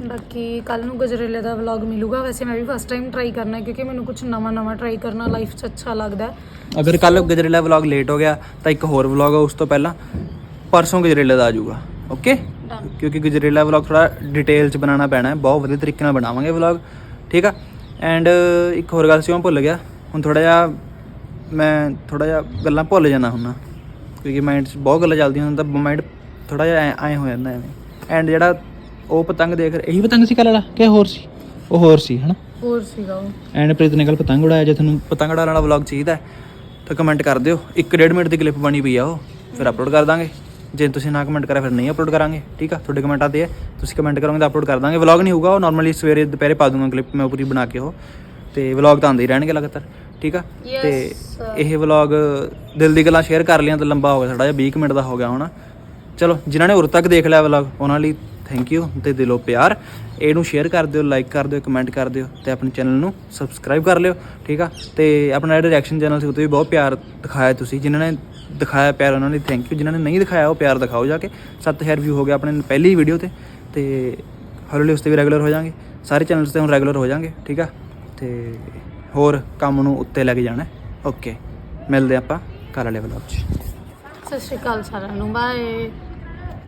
ਬਾਕੀ ਕੱਲ ਨੂੰ ਗਜਰੇਲੇ ਦਾ ਵਲੌਗ ਮਿਲੂਗਾ। ਵੈਸੇ ਮੈਂ ਵੀ ਫਸਟ ਟਾਈਮ ਟਰਾਈ ਕਰਨਾ ਹੈ ਕਿਉਂਕਿ ਮੈਨੂੰ ਕੁਝ ਨਵਾਂ ਨਵਾਂ ਟਰਾਈ ਕਰਨਾ ਲਾਈਫ 'ਚ ਅੱਛਾ ਲੱਗਦਾ ਅਗਰ ਕੱਲ ਗਜਰੇਲਾ ਵਲੌਗ ਲੇਟ ਹੋ ਗਿਆ ਤਾਂ ਇੱਕ ਹੋਰ ਵਲੌਗ ਆ ਉਸ ਤੋਂ ਪਹਿਲਾਂ ਪਰਸੋਂ ਗਜਰੇਲਾ ਦਾ ਆ ਜਾਊਗਾ। ਓਕੇ. ਕਿਉਂਕਿ ਗਜਰੇਲਾ ਵਲੌਗ ਥੋੜਾ ਡਿਟੇਲ ਚ ਬਣਾਉਣਾ ਪੈਣਾ ਹੈ ਬਹੁਤ ਵਧੀਆ ਤਰੀਕੇ ਨਾਲ ਬਣਾਵਾਂਗੇ ਵਲੌਗ ਠੀਕ ਆ? ਐਂਡ ਇੱਕ ਹੋਰ ਗੱਲ ਸੀ ਉਹ ਭੁੱਲ ਗਿਆ। ਹੁਣ ਥੋੜਾ ਜਿਹਾ ਮੈਂ ਥੋੜਾ ਜਿਹਾ ਗੱਲਾਂ ਭੁੱਲ ਜਾਂਦਾ ਹੁੰਨਾ ਕਿਉਂਕਿ ਮਾਈਂਡ 'ਚ ਬਹੁਤ ਗੱਲਾਂ ਚੱਲਦੀਆਂ ਹੁੰਦੀਆਂ ਤਾਂ ਮਾਈਂਡ ਥੋੜਾ ਜਿਹਾ ਐ ਐਂ ਹੋ ਜਾਂਦਾ ਐਵੇਂ। ਐਂਡ ਜਿਹੜਾ ਉਹ ਪਤੰਗ ਦੇਖ ਇਹੀ ਪਤੰਗ ਸੀ ਕੱਲ੍ਹ ਵਾਲਾ ਕਿ ਹੋਰ ਸੀ? ਉਹ ਹੋਰ ਸੀ ਹਨਾ? ਹੋਰ ਸੀਗਾ ਉਹ। ਐਂਡ ਪ੍ਰੀਤ ਨੇ ਕੱਲ ਪਤੰਗ ਉਡਾਇਆ ਜੇ ਤੁਹਾਨੂੰ ਪਤੰਗ ਉਡਾਉਣ ਵਾਲਾ ਵਲੌਗ ਚਾਹੀਦਾ ਹੈ, ਤਾਂ ਕਮੈਂਟ ਕਰ ਦਿਓ। 1.5 ਮਿੰਟ ਦੀ ਕਲਿੱਪ ਬਣੀ ਪਈ ਆ ਉਹ ਫਿਰ ਅਪਲੋਡ ਕਰ ਦਾਂਗੇ। ਜੇ ਤੁਸੀਂ ਨਾ ਕਮੈਂਟ ਕਰਿਆ ਫਿਰ ਨਹੀਂ ਅਪਲੋਡ ਕਰਾਂਗੇ ਠੀਕ ਆ? ਤੁਹਾਡੇ ਕਮੈਂਟ ਆਦੇ ਆ ਤੁਸੀਂ ਕਮੈਂਟ ਕਰੋਗੇ ਤਾਂ ਅਪਲੋਡ ਕਰ ਦਾਂਗੇ। ਵਲੌਗ ਨਹੀਂ ਹੋਊਗਾ ਉਹ ਨਾਰਮਲੀ ਸਵੇਰੇ ਦੁਪਹਿਰੇ ਪਾ ਦੂੰਗਾ ਕਲਿੱਪ ਮੈਂ ਪੂਰੀ ਬਣਾ ਕੇ ਉਹ। ਤੇ ਵਲੌਗ ਤਾਂ ਆਉਂਦੇ ਹੀ ਰਹਿਣਗੇ ਲਗਾਤਾਰ ਠੀਕ ਆ? ਤੇ. ਇਹ ਵਲੌਗ ਦਿਲ ਦੀ ਗੱਲਾਂ ਸ਼ੇਅਰ ਕਰ ਲਿਆਂ ਤਾਂ ਲੰਬਾ ਹੋ ਗਿਆ ਸਾਡਾ ਜਿਹਾ 20 ਕੁ ਮਿੰਟ ਦਾ ਹੋ ਗਿਆ ਹੋਣਾ। ਚਲੋ, ਜਿਨ੍ਹਾਂ ਨੇ ਉਰ ਤੱਕ ਦੇਖ ਲਿਆ ਵਲੌਗ ਉਹਨਾਂ ਲਈ ਥੈਂਕ ਯੂ ਤੇ ਦਿਲੋਂ ਪਿਆਰ। ਇਹਨੂੰ ਸ਼ੇਅਰ ਕਰ ਦਿਓ ਲਾਈਕ ਕਰ ਦਿਓ ਕਮੈਂਟ ਕਰ ਦਿਓ ਤੇ ਆਪਣੇ ਚੈਨਲ ਨੂੰ ਸਬਸਕ੍ਰਾਈਬ ਕਰ ਲਿਓ, ਠੀਕ ਆ? ਤੇ ਆਪਣਾ ਜਿਹੜਾ ਰਿਐਕਸ਼ਨ ਚੈਨਲ ਸੀ, ਉਹ 'ਤੇ ਵੀ ਬਹੁਤ ਪਿਆਰ ਦਿਖਾਇਆ ਤੁਸੀਂ, ਜਿਨ੍ਹਾਂ ਨੇ ਦਿਖਾਇਆ ਪਿਆਰ, ਉਹਨਾਂ ਲਈ ਥੈਂਕ ਯੂ ਜਿਨ੍ਹਾਂ ਨੇ ਨਹੀਂ ਦਿਖਾਇਆ, ਉਹ ਪਿਆਰ ਦਿਖਾਓ ਜਾ ਕੇ। 7000 ਵਿਊ ਹੋ ਗਿਆ ਆਪਣੇ ਪਹਿਲੀ ਵੀਡੀਓ ਤੇ ਤੇ ਹੌਲੀ ਹੌਲੀ ਉਸ ਤੇ ਵੀ ਰੈਗੂਲਰ ਹੋ ਜਾਾਂਗੇ ਸਾਰੇ ਚੈਨਲਸ ਤੇ ਹੁਣ ਰੈਗੂਲਰ ਹੋ ਜਾਾਂਗੇ ਠੀਕ ਆ? ਤੇ ਹੋਰ ਕੰਮ ਨੂੰ ਉੱਤੇ ਲੈ ਕੇ ਜਾਣਾ ਓਕੇ ਮਿਲਦੇ ਆਪਾਂ ਕੱਲ੍ਹ ਵਾਲੇ ਵਲੌਗ 'ਚ। ਸਤਿ ਸ਼੍ਰੀ ਅਕਾਲ ਸਾਰਿਆਂ ਨੂੰ ਬਾਏ